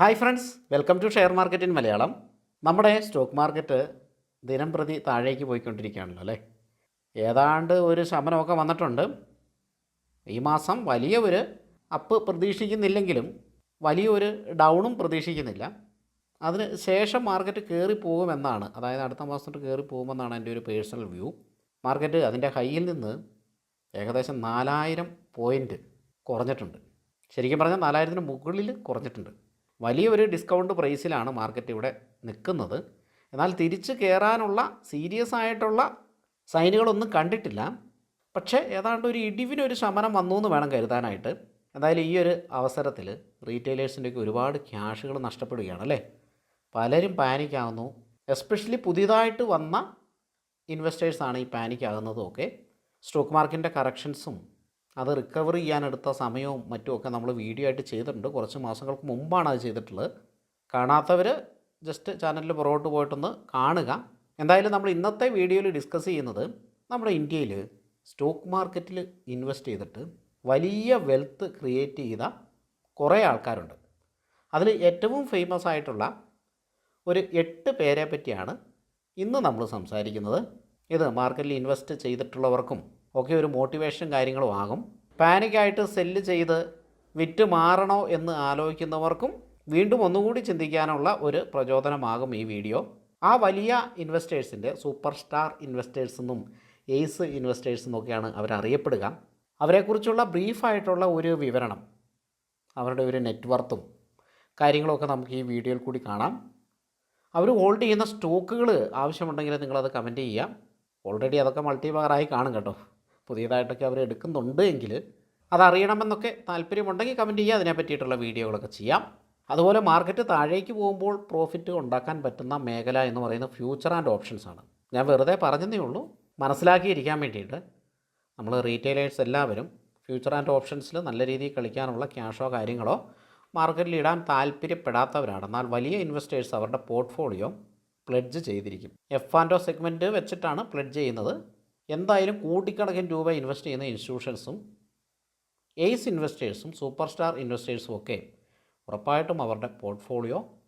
Hi friends welcome to share market in Malayalam നമ്മുടെ stock market ദിനം പ്രതി താഴേക്ക് പോയിക്കൊണ്ടിരിക്കുകയാണല്ലോ അല്ലേ? ഏതാണ്ട് ഒരു ശമനമൊക്കെ വന്നിട്ടുണ്ട്. ഈ മാസം വലിയ ഒരു അപ്പ് പ്രതീക്ഷിക്കുന്നില്ലെങ്കിലും വലിയൊരു ഡൗണും പ്രതീക്ഷിക്കുന്നില്ല. അതിന് ശേഷം മാർക്കറ്റ് കയറി പോകുമെന്നാണ് അതായത് അടുത്ത മാസത്തോട്ട് കയറി പോകുമെന്നാണ് എന്റെ ഒരു പേഴ്സണൽ വ്യൂ മാർക്കറ്റ് അതിന്റെ ഹൈയിൽ നിന്ന് ഏകദേശം നാലായിരം പോയിന്റ് കുറഞ്ഞിട്ടുണ്ട്. ശരിക്കും പറഞ്ഞാൽ നാലായിരത്തിന് മുകളിൽ കുറഞ്ഞിട്ടുണ്ട്. വലിയൊരു ഡിസ്കൗണ്ട് പ്രൈസിലാണ് മാർക്കറ്റ് ഇവിടെ നിൽക്കുന്നത്. എന്നാൽ തിരിച്ച് കയറാനുള്ള സീരിയസ് ആയിട്ടുള്ള സൈനുകളൊന്നും കണ്ടിട്ടില്ല. പക്ഷേ ഏതാണ്ട് ഒരു ഇടിവിനൊരു ശമനം വന്നു എന്ന് വേണം കരുതാനായിട്ട്. എന്തായാലും ഈ ഒരു അവസരത്തിൽ റീറ്റെയിലേഴ്സിന്റെയൊക്കെ ഒരുപാട് ക്യാഷുകൾ നഷ്ടപ്പെടുകയാണ് അല്ലേ? പലരും പാനിക് ആകുന്നു എസ്പെഷ്യലി പുതിയതായിട്ട് വന്ന ഇൻവെസ്റ്റേഴ്സാണ് ഈ പാനിക്കാകുന്നതും ഒക്കെ സ്റ്റോക്ക് മാർക്കറ്റിന്റെ കറക്ഷൻസും അത് റിക്കവർ ചെയ്യാനെടുത്ത സമയവും മറ്റുമൊക്കെ നമ്മൾ വീഡിയോ ആയിട്ട് ചെയ്തിട്ടുണ്ട്. കുറച്ച് മാസങ്ങൾക്ക് മുമ്പാണ് അത് ചെയ്തിട്ടുള്ളത്. കാണാത്തവർ ജസ്റ്റ് ചാനലിൽ പുറകോട്ട് പോയിട്ടൊന്ന് കാണുക. എന്തായാലും നമ്മൾ ഇന്നത്തെ വീഡിയോയിൽ ഡിസ്കസ് ചെയ്യുന്നത് നമ്മുടെ ഇന്ത്യയിൽ സ്റ്റോക്ക് മാർക്കറ്റിൽ ഇൻവെസ്റ്റ് ചെയ്തിട്ട് വലിയ വെൽത്ത് ക്രിയേറ്റ് ചെയ്ത കുറേ ആൾക്കാരുണ്ട്. അതിൽ ഏറ്റവും ഫേമസ് ആയിട്ടുള്ള ഒരു എട്ട് പേരെ പറ്റിയാണ് ഇന്ന് നമ്മൾ സംസാരിക്കുന്നത്. ഇത് മാർക്കറ്റിൽ ഇൻവെസ്റ്റ് ചെയ്തിട്ടുള്ളവർക്കും ഒക്കെ ഒരു മോട്ടിവേഷൻ കാര്യങ്ങളും ആകും. പാനിക്കായിട്ട് സെല്ല് ചെയ്ത് വിറ്റ് മാറണോ എന്ന് ആലോചിക്കുന്നവർക്കും വീണ്ടും ഒന്നുകൂടി ചിന്തിക്കാനുള്ള ഒരു പ്രചോദനമാകും ഈ വീഡിയോ. ആ വലിയ ഇൻവെസ്റ്റേഴ്സിന്റെ സൂപ്പർ സ്റ്റാർ ഇൻവെസ്റ്റേഴ്സ് എന്നും എയ്സ് ഇൻവെസ്റ്റേഴ്സ് എന്നൊക്കെയാണ് അവരറിയപ്പെടുക അവരെക്കുറിച്ചുള്ള ബ്രീഫായിട്ടുള്ള ഒരു വിവരണം അവരുടെ ഒരു നെറ്റ്വർത്തും കാര്യങ്ങളൊക്കെ നമുക്ക് ഈ വീഡിയോയിൽ കൂടി കാണാം. അവർ ഹോൾഡ് ചെയ്യുന്ന സ്റ്റോക്കുകൾ ആവശ്യമുണ്ടെങ്കിൽ നിങ്ങളത് കമന്റ് ചെയ്യാം ഓൾറെഡി അതൊക്കെ മൾട്ടി ആയി കാണും കേട്ടോ. പുതിയതായിട്ടൊക്കെ അവർ എടുക്കുന്നുണ്ട് എങ്കിൽ അതറിയണമെന്നൊക്കെ താല്പര്യമുണ്ടെങ്കിൽ കമന്റ് ചെയ്യുക. അതിനെ പറ്റിയിട്ടുള്ള വീഡിയോകളൊക്കെ ചെയ്യാം. അതുപോലെ മാർക്കറ്റ് താഴേക്ക് പോകുമ്പോൾ പ്രോഫിറ്റ് ഉണ്ടാക്കാൻ പറ്റുന്ന മേഖല എന്ന് പറയുന്ന ഫ്യൂച്ചർ ആൻഡ് ഓപ്ഷൻസ് ആണ്. ഞാൻ വെറുതെ പറഞ്ഞതേ ഉള്ളൂ. മനസ്സിലാക്കിയിരിക്കാൻ വേണ്ടിയിട്ട് നമ്മൾ റീറ്റെയിലേഴ്സ് എല്ലാവരും ഫ്യൂച്ചർ ആൻഡ് ഓപ്ഷൻസിൽ നല്ല രീതിയിൽ കളിക്കാനുള്ള ക്യാഷോ കാര്യങ്ങളോ മാർക്കറ്റിൽ ഇടാൻ താല്പര്യപ്പെടാത്തവരാണ്. എന്നാൽ വലിയ ഇൻവെസ്റ്റേഴ്സ് അവരുടെ പോർട്ട്ഫോളിയോ പ്ലഡ്ജ് ചെയ്തിരിക്കും. എഫ് ആൻഡ് ഒ സെഗ്മെന്റ് വെച്ചിട്ടാണ് പ്ലഡ്ജ് ചെയ്യുന്നത്. എന്തായാലും കോടിക്കണക്കിന് രൂപ ഇൻവെസ്റ്റ് ചെയ്യുന്ന ഇൻസ്റ്റിറ്റ്യൂഷൻസും എയ്സ് ഇൻവെസ്റ്റേഴ്സും സൂപ്പർ സ്റ്റാർ ഇൻവെസ്റ്റേഴ്സും ഒക്കെ ഉറപ്പായിട്ടും അവരുടെ പോർട്ട്ഫോളിയോ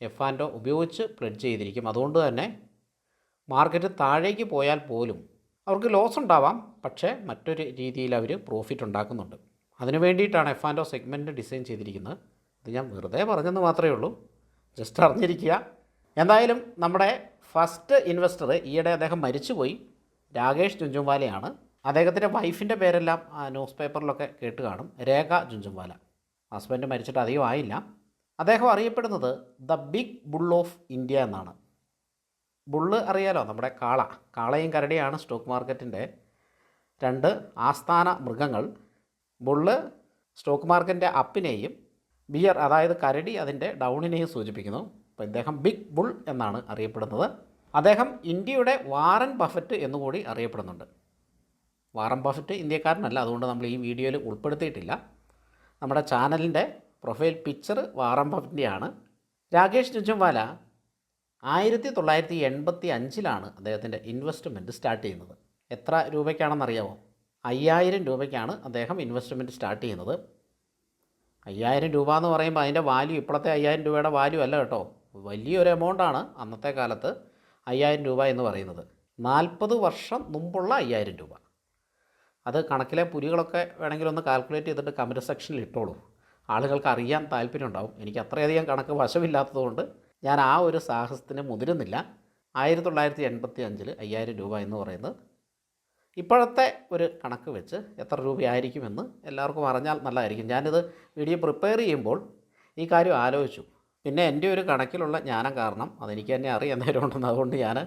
എഫ് ആൻഡ് ഒ ഉപയോഗിച്ച് പ്ലഡ് ചെയ്തിരിക്കും. അതുകൊണ്ട് തന്നെ മാർക്കറ്റ് താഴേക്ക് പോയാൽ പോലും അവർക്ക് ലോസ് ഉണ്ടാവാം. പക്ഷേ മറ്റൊരു രീതിയിൽ അവർ പ്രോഫിറ്റ് ഉണ്ടാക്കുന്നുണ്ട്. അതിനു വേണ്ടിയിട്ടാണ് F and O segment design ചെയ്തിരിക്കുന്നത്. ഇത് ഞാൻ വെറുതെ പറഞ്ഞെന്ന് മാത്രമേ ഉള്ളൂ. ജസ്റ്റ് അറിഞ്ഞിരിക്കുക. എന്തായാലും നമ്മുടെ ഫസ്റ്റ് ഇൻവെസ്റ്റർ ഈയിടെ അദ്ദേഹം മരിച്ചുപോയി. രാകേഷ് ജുഞ്ചുംവാലയാണ്. അദ്ദേഹത്തിന്റെ വൈഫിന്റെ പേരെല്ലാം ന്യൂസ് പേപ്പറിലൊക്കെ കേട്ട് കാണും. രേഖ ജുഞ്ചുംവാല. ഹസ്ബൻഡ് മരിച്ചിട്ട് അധികം ആയില്ല. അദ്ദേഹം അറിയപ്പെടുന്നത് the big bull of India എന്നാണ്. ബുള്ള് അറിയാലോ? നമ്മുടെ കാള. കാളയും കരടിയാണ് സ്റ്റോക്ക് മാർക്കറ്റിന്റെ രണ്ട് ആസ്ഥാന മൃഗങ്ങൾ. ബുള്ള് സ്റ്റോക്ക് മാർക്കറ്റിന്റെ അപ്പിനെയും ബിയർ അതായത് കരടി അതിന്റെ ഡൗണിനെയും സൂചിപ്പിക്കുന്നു. അപ്പോൾ ഇദ്ദേഹം ബിഗ് ബുൾ എന്നാണ് അറിയപ്പെടുന്നത്. അദ്ദേഹം ഇന്ത്യയുടെ വാറൻ ബഫറ്റ് എന്നുകൂടി അറിയപ്പെടുന്നുണ്ട്. വാറൻ ബഫറ്റ് ഇന്ത്യക്കാരനല്ല അതുകൊണ്ട് നമ്മൾ ഈ വീഡിയോയിൽ ഉൾപ്പെടുത്തിയിട്ടില്ല. നമ്മുടെ ചാനലിന്റെ പ്രൊഫൈൽ പിക്ചർ വാറൻ ബഫറ്റിന്റെയാണ്. രാകേഷ് ജുജുംവാല ആയിരത്തി തൊള്ളായിരത്തി എൺപത്തി അഞ്ചിലാണ് അദ്ദേഹത്തിന്റെ ഇൻവെസ്റ്റ്മെന്റ് സ്റ്റാർട്ട് ചെയ്യുന്നത്. എത്ര രൂപയ്ക്കാണെന്നറിയാമോ അയ്യായിരം രൂപയ്ക്കാണ് അദ്ദേഹം ഇൻവെസ്റ്റ്മെന്റ് സ്റ്റാർട്ട് ചെയ്യുന്നത്. അയ്യായിരം രൂപ എന്ന് പറയുമ്പോൾ അതിന്റെ വാല്യൂ ഇപ്പോഴത്തെ അയ്യായിരം രൂപയുടെ വാല്യൂ അല്ല കേട്ടോ. വലിയൊരു എമൗണ്ടാണ് അന്നത്തെ കാലത്ത്. അയ്യായിരം രൂപ എന്ന് പറയുന്നത്. നാൽപ്പത് വർഷം മുമ്പുള്ള അയ്യായിരം രൂപ. അത് കണക്കിലെ പുലികളൊക്കെ വേണമെങ്കിൽ ഒന്ന് കാൽക്കുലേറ്റ് ചെയ്തിട്ട് കമന്റ് സെക്ഷനിൽ ഇട്ടോളൂ. ആളുകൾക്ക് അറിയാൻ താല്പര്യം ഉണ്ടാവും എനിക്ക് അത്രയധികം കണക്ക് വശമില്ലാത്തതുകൊണ്ട് ഞാൻ ആ ഒരു സാഹസത്തിന് മുതിരുന്നില്ല. ആയിരത്തി തൊള്ളായിരത്തി എൺപത്തി അഞ്ചിൽ അയ്യായിരം രൂപ എന്ന് പറയുന്നത് ഇപ്പോഴത്തെ ഒരു കണക്ക് വെച്ച് എത്ര രൂപയായിരിക്കുമെന്ന് എല്ലാവർക്കും അറിഞ്ഞാൽ നല്ലതായിരിക്കും. ഞാനിത് വീഡിയോ പ്രിപ്പയർ ചെയ്യുമ്പോൾ ഈ കാര്യം ആലോചിച്ചു. പിന്നെ എന്റെ ഒരു കണക്കിലുള്ള ജ്ഞാനം കാരണം അതെനിക്ക് തന്നെ അറിയാൻ നേരമുണ്ടെന്ന് അതുകൊണ്ട് ഞാൻ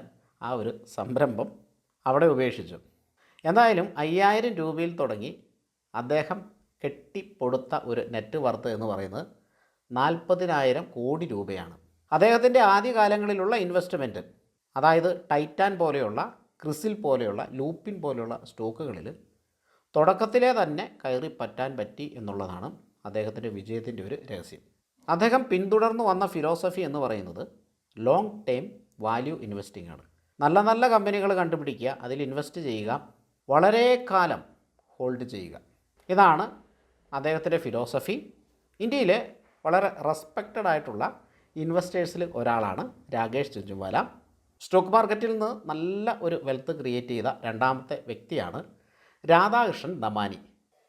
ആ ഒരു സംരംഭം അവിടെ ഉപേക്ഷിച്ചു. എന്തായാലും അയ്യായിരം രൂപയിൽ തുടങ്ങി അദ്ദേഹം കെട്ടിപ്പൊടുത്ത ഒരു നെറ്റ് വർത്ത് എന്ന് പറയുന്നത് നാൽപ്പതിനായിരം കോടി രൂപയാണ്. അദ്ദേഹത്തിന്റെ ആദ്യകാലങ്ങളിലുള്ള ഇൻവെസ്റ്റ്മെന്റ് അതായത് ടൈറ്റാൻ പോലെയുള്ള ക്രിസിൽ പോലെയുള്ള ലൂപ്പിൻ പോലെയുള്ള സ്റ്റോക്കുകളിൽ തുടക്കത്തിലെ തന്നെ കയറി പറ്റാൻ പറ്റി എന്നുള്ളതാണ് അദ്ദേഹത്തിന്റെ വിജയത്തിന്റെ ഒരു രഹസ്യം. അദ്ദേഹം പിന്തുടർന്നു വന്ന ഫിലോസഫി എന്ന് പറയുന്നത് ലോങ് ടേം വാല്യൂ ഇൻവെസ്റ്റിംഗ് ആണ്. നല്ല നല്ല കമ്പനികൾ കണ്ടുപിടിക്കുക അതിൽ ഇൻവെസ്റ്റ് ചെയ്യുക വളരെ കാലം ഹോൾഡ് ചെയ്യുക. ഇതാണ് അദ്ദേഹത്തിന്റെ ഫിലോസഫി ഇന്ത്യയിലെ വളരെ റെസ്പെക്റ്റഡ് ആയിട്ടുള്ള ഇൻവെസ്റ്റേഴ്സിൽ ഒരാളാണ് രാകേഷ് ചുഞ്ചുവാല സ്റ്റോക്ക് മാർക്കറ്റിൽ നിന്ന് നല്ല ഒരു വെൽത്ത് ക്രിയേറ്റ് ചെയ്ത രണ്ടാമത്തെ വ്യക്തിയാണ് രാധാകൃഷ്ണൻ ദമാനി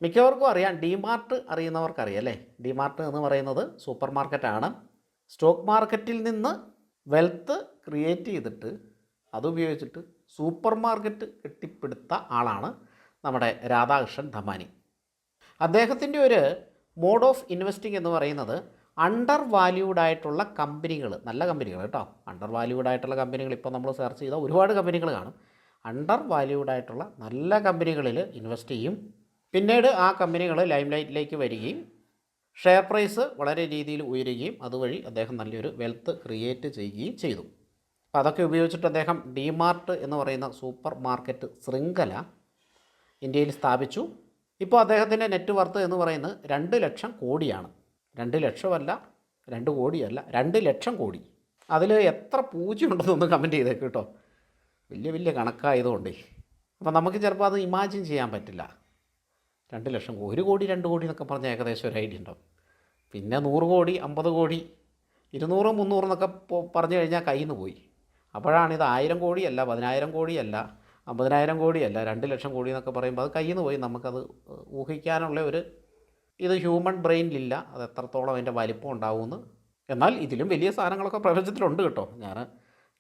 മിക്കവർക്കും അറിയാം. ഡിമാർട്ട് അറിയുന്നവർക്കറിയാം അല്ലേ? ഡിമാർട്ട് എന്ന് പറയുന്നത് സൂപ്പർ മാർക്കറ്റാണ് സ്റ്റോക്ക് മാർക്കറ്റിൽ നിന്ന് വെൽത്ത് ക്രിയേറ്റ് ചെയ്തിട്ട് അതുപയോഗിച്ചിട്ട് സൂപ്പർ മാർക്കറ്റ് കെട്ടിപ്പിടുത്ത ആളാണ് നമ്മുടെ രാധാകൃഷ്ണൻ ധമാനി അദ്ദേഹത്തിന്റെ ഒരു മോഡ് ഓഫ് ഇൻവെസ്റ്റിംഗ് എന്ന് പറയുന്നത് അണ്ടർ വാല്യൂഡ് ആയിട്ടുള്ള കമ്പനികൾ നല്ല കമ്പനികൾ കേട്ടോ. അണ്ടർ വാല്യൂഡ് ആയിട്ടുള്ള കമ്പനികൾ ഇപ്പോൾ നമ്മൾ സെർച്ച് ചെയ്താൽ ഒരുപാട് കമ്പനികൾ കാണും. അണ്ടർ വാല്യൂഡ് ആയിട്ടുള്ള നല്ല കമ്പനികളിൽ ഇൻവെസ്റ്റ് ചെയ്യും. പിന്നീട് ആ കമ്പനികൾ ലൈം ലൈറ്റിലേക്ക് വരികയും ഷെയർ പ്രൈസ് വളരെ രീതിയിൽ ഉയരുകയും അതുവഴി അദ്ദേഹം നല്ലൊരു വെൽത്ത് ക്രിയേറ്റ് ചെയ്യുകയും ചെയ്തു. അപ്പോൾ അതൊക്കെ ഉപയോഗിച്ചിട്ട് അദ്ദേഹം ഡിമാർട്ട് എന്ന് പറയുന്ന സൂപ്പർ മാർക്കറ്റ് ശൃംഖല ഇന്ത്യയിൽ സ്ഥാപിച്ചു. ഇപ്പോൾ അദ്ദേഹത്തിന്റെ നെറ്റ് വർത്ത് എന്ന് പറയുന്നത് രണ്ട് ലക്ഷം കോടിയാണ്. രണ്ട് ലക്ഷമല്ല രണ്ട് കോടിയല്ല രണ്ട് ലക്ഷം കോടി. അതിൽ എത്ര പൂജ്യം ഉണ്ടെന്നൊന്ന് കമന്റ് ചെയ്തേക്ക് കേട്ടോ. വലിയ വലിയ കണക്കായതുകൊണ്ടേ. അപ്പോൾ നമുക്ക് ചിലപ്പോൾ അത് ഇമാജിൻ ചെയ്യാൻ പറ്റില്ല. രണ്ട് ലക്ഷം ഒരു കോടി രണ്ട് കോടി എന്നൊക്കെ പറഞ്ഞാൽ ഏകദേശം ഒരു ഐഡിയ ഉണ്ടാവും. പിന്നെ നൂറ് കോടി അമ്പത് കോടി ഇരുന്നൂറ് മുന്നൂറ് എന്നൊക്കെ പറഞ്ഞു കഴിഞ്ഞാൽ കയ്യിൽ നിന്ന് പോയി. അപ്പോഴാണ് ഇത് ആയിരം കോടിയല്ല പതിനായിരം കോടിയല്ല അമ്പതിനായിരം കോടിയല്ല രണ്ട് ലക്ഷം കോടി എന്നൊക്കെ പറയുമ്പോൾ അത് കയ്യിൽ നിന്ന് പോയി. നമുക്കത് ഊഹിക്കാനുള്ള ഒരു ഇത് ഹ്യൂമൻ ബ്രെയിനിലില്ല. അത് എത്രത്തോളം അതിന്റെ വലിപ്പം ഉണ്ടാവുമെന്ന്. എന്നാൽ ഇതിലും വലിയ സാധനങ്ങളൊക്കെ പ്രപഞ്ചത്തിലുണ്ട് കേട്ടോ. ഞാൻ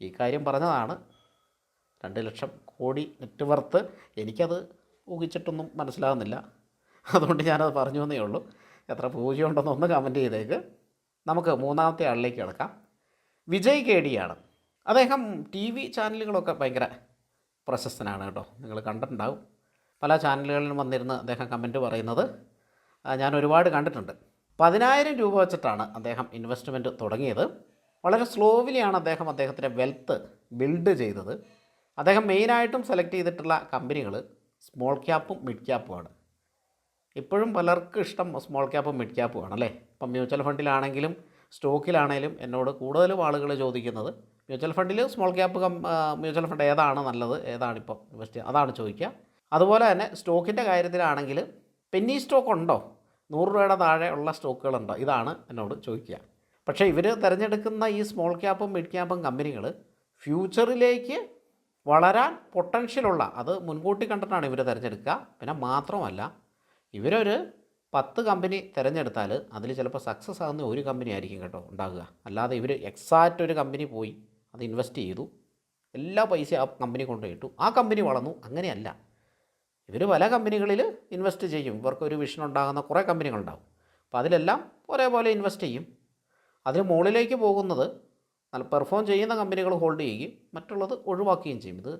ഈ കാര്യം പറഞ്ഞതാണ്. രണ്ട് ലക്ഷം കോടി നെറ്റ് വർത്ത് എനിക്കത് ഊഹിച്ചിട്ടൊന്നും മനസ്സിലാകുന്നില്ല. അതുകൊണ്ട് ഞാനത് പറഞ്ഞു എന്നേ ഉള്ളൂ. എത്ര പൂജയുണ്ടെന്ന് ഒന്ന് കമന്റ് ചെയ്തേക്ക്. നമുക്ക് മൂന്നാമത്തെ ആളിലേക്ക് കിടക്കാം. വിജയ് കേടിയാണ്. അദ്ദേഹം ടി വി ചാനലുകളൊക്കെ ഭയങ്കര പ്രശസ്തനാണ് കേട്ടോ. നിങ്ങൾ കണ്ടിട്ടുണ്ടാവും. പല ചാനലുകളിലും വന്നിരുന്ന് അദ്ദേഹം കമന്റ് പറയുന്നത്. ഞാൻ ഒരുപാട് കണ്ടിട്ടുണ്ട്. പതിനായിരം രൂപ വെച്ചിട്ടാണ് അദ്ദേഹം ഇൻവെസ്റ്റ്മെന്റ് തുടങ്ങിയത്. വളരെ സ്ലോവിലിയാണ് അദ്ദേഹം അദ്ദേഹത്തിന്റെ വെൽത്ത് ബിൽഡ് ചെയ്തത്. അദ്ദേഹം മെയിനായിട്ടും സെലക്ട് ചെയ്തിട്ടുള്ള കമ്പനികൾ സ്മോൾ ക്യാപ്പും മിഡ് ക്യാപ്പുമാണ് ഇപ്പോഴും പലർക്കും ഇഷ്ടം സ്മോൾ ക്യാപ്പും മിഡ് ക്യാപ്പും ആണല്ലേ? ഇപ്പം മ്യൂച്വൽ ഫണ്ടിലാണെങ്കിലും സ്റ്റോക്കിലാണെങ്കിലും എന്നോട് കൂടുതലും ആളുകൾ ചോദിക്കുന്നത് മ്യൂച്വൽ ഫണ്ടിൽ small cap come mutual fund ഏതാണ് നല്ലത്? ഏതാണ് ഇപ്പോൾ ഇൻവെസ്റ്റ് അതാണ് ചോദിക്കുക. അതുപോലെ തന്നെ സ്റ്റോക്കിന്റെ കാര്യത്തിലാണെങ്കിൽ പെന്നി സ്റ്റോക്ക് ഉണ്ടോ? നൂറ് രൂപയുടെ താഴെ ഉള്ള സ്റ്റോക്കുകളുണ്ടോ ഇതാണ് എന്നോട് ചോദിക്കുക. പക്ഷേ ഇവർ തിരഞ്ഞെടുക്കുന്ന ഈ സ്മോൾ ക്യാപ്പും മിഡ് ക്യാപ്പും കമ്പനികൾ ഫ്യൂച്ചറിലേക്ക് വളരാൻ പൊട്ടൻഷ്യലുള്ള അത് മുൻകൂട്ടി കണ്ടിട്ടാണ് ഇവർ തിരഞ്ഞെടുക്കുക. പിന്നെ മാത്രമല്ല ഇവരൊരു പത്ത് കമ്പനി തിരഞ്ഞെടുത്താൽ അതിൽ ചിലപ്പോൾ സക്സസ് ആകുന്ന ഒരു കമ്പനി ആയിരിക്കും കേട്ടോ ഉണ്ടാകുക അല്ലാതെ ഇവർ എക്സാക്റ്റ് ഒരു കമ്പനി പോയി അത് ഇൻവെസ്റ്റ് ചെയ്തു എല്ലാ പൈസയും ആ കമ്പനി കൊണ്ടുപോയിട്ടു ആ കമ്പനി വളർന്നു അങ്ങനെയല്ല. ഇവർ പല കമ്പനികളിൽ ഇൻവെസ്റ്റ് ചെയ്യും. ഇവർക്ക് ഒരു വിഷൻ ഉണ്ടാകുന്ന കുറേ കമ്പനികളുണ്ടാവും അപ്പോൾ അതിലെല്ലാം ഒരേപോലെ ഇൻവെസ്റ്റ് ചെയ്യും. അതിന് മുകളിലേക്ക് പോകുന്നത് നല്ല പെർഫോം ചെയ്യുന്ന കമ്പനികൾ ഹോൾഡ് ചെയ്യുകയും മറ്റുള്ളത് ഒഴിവാക്കുകയും ചെയ്യും. ഇത്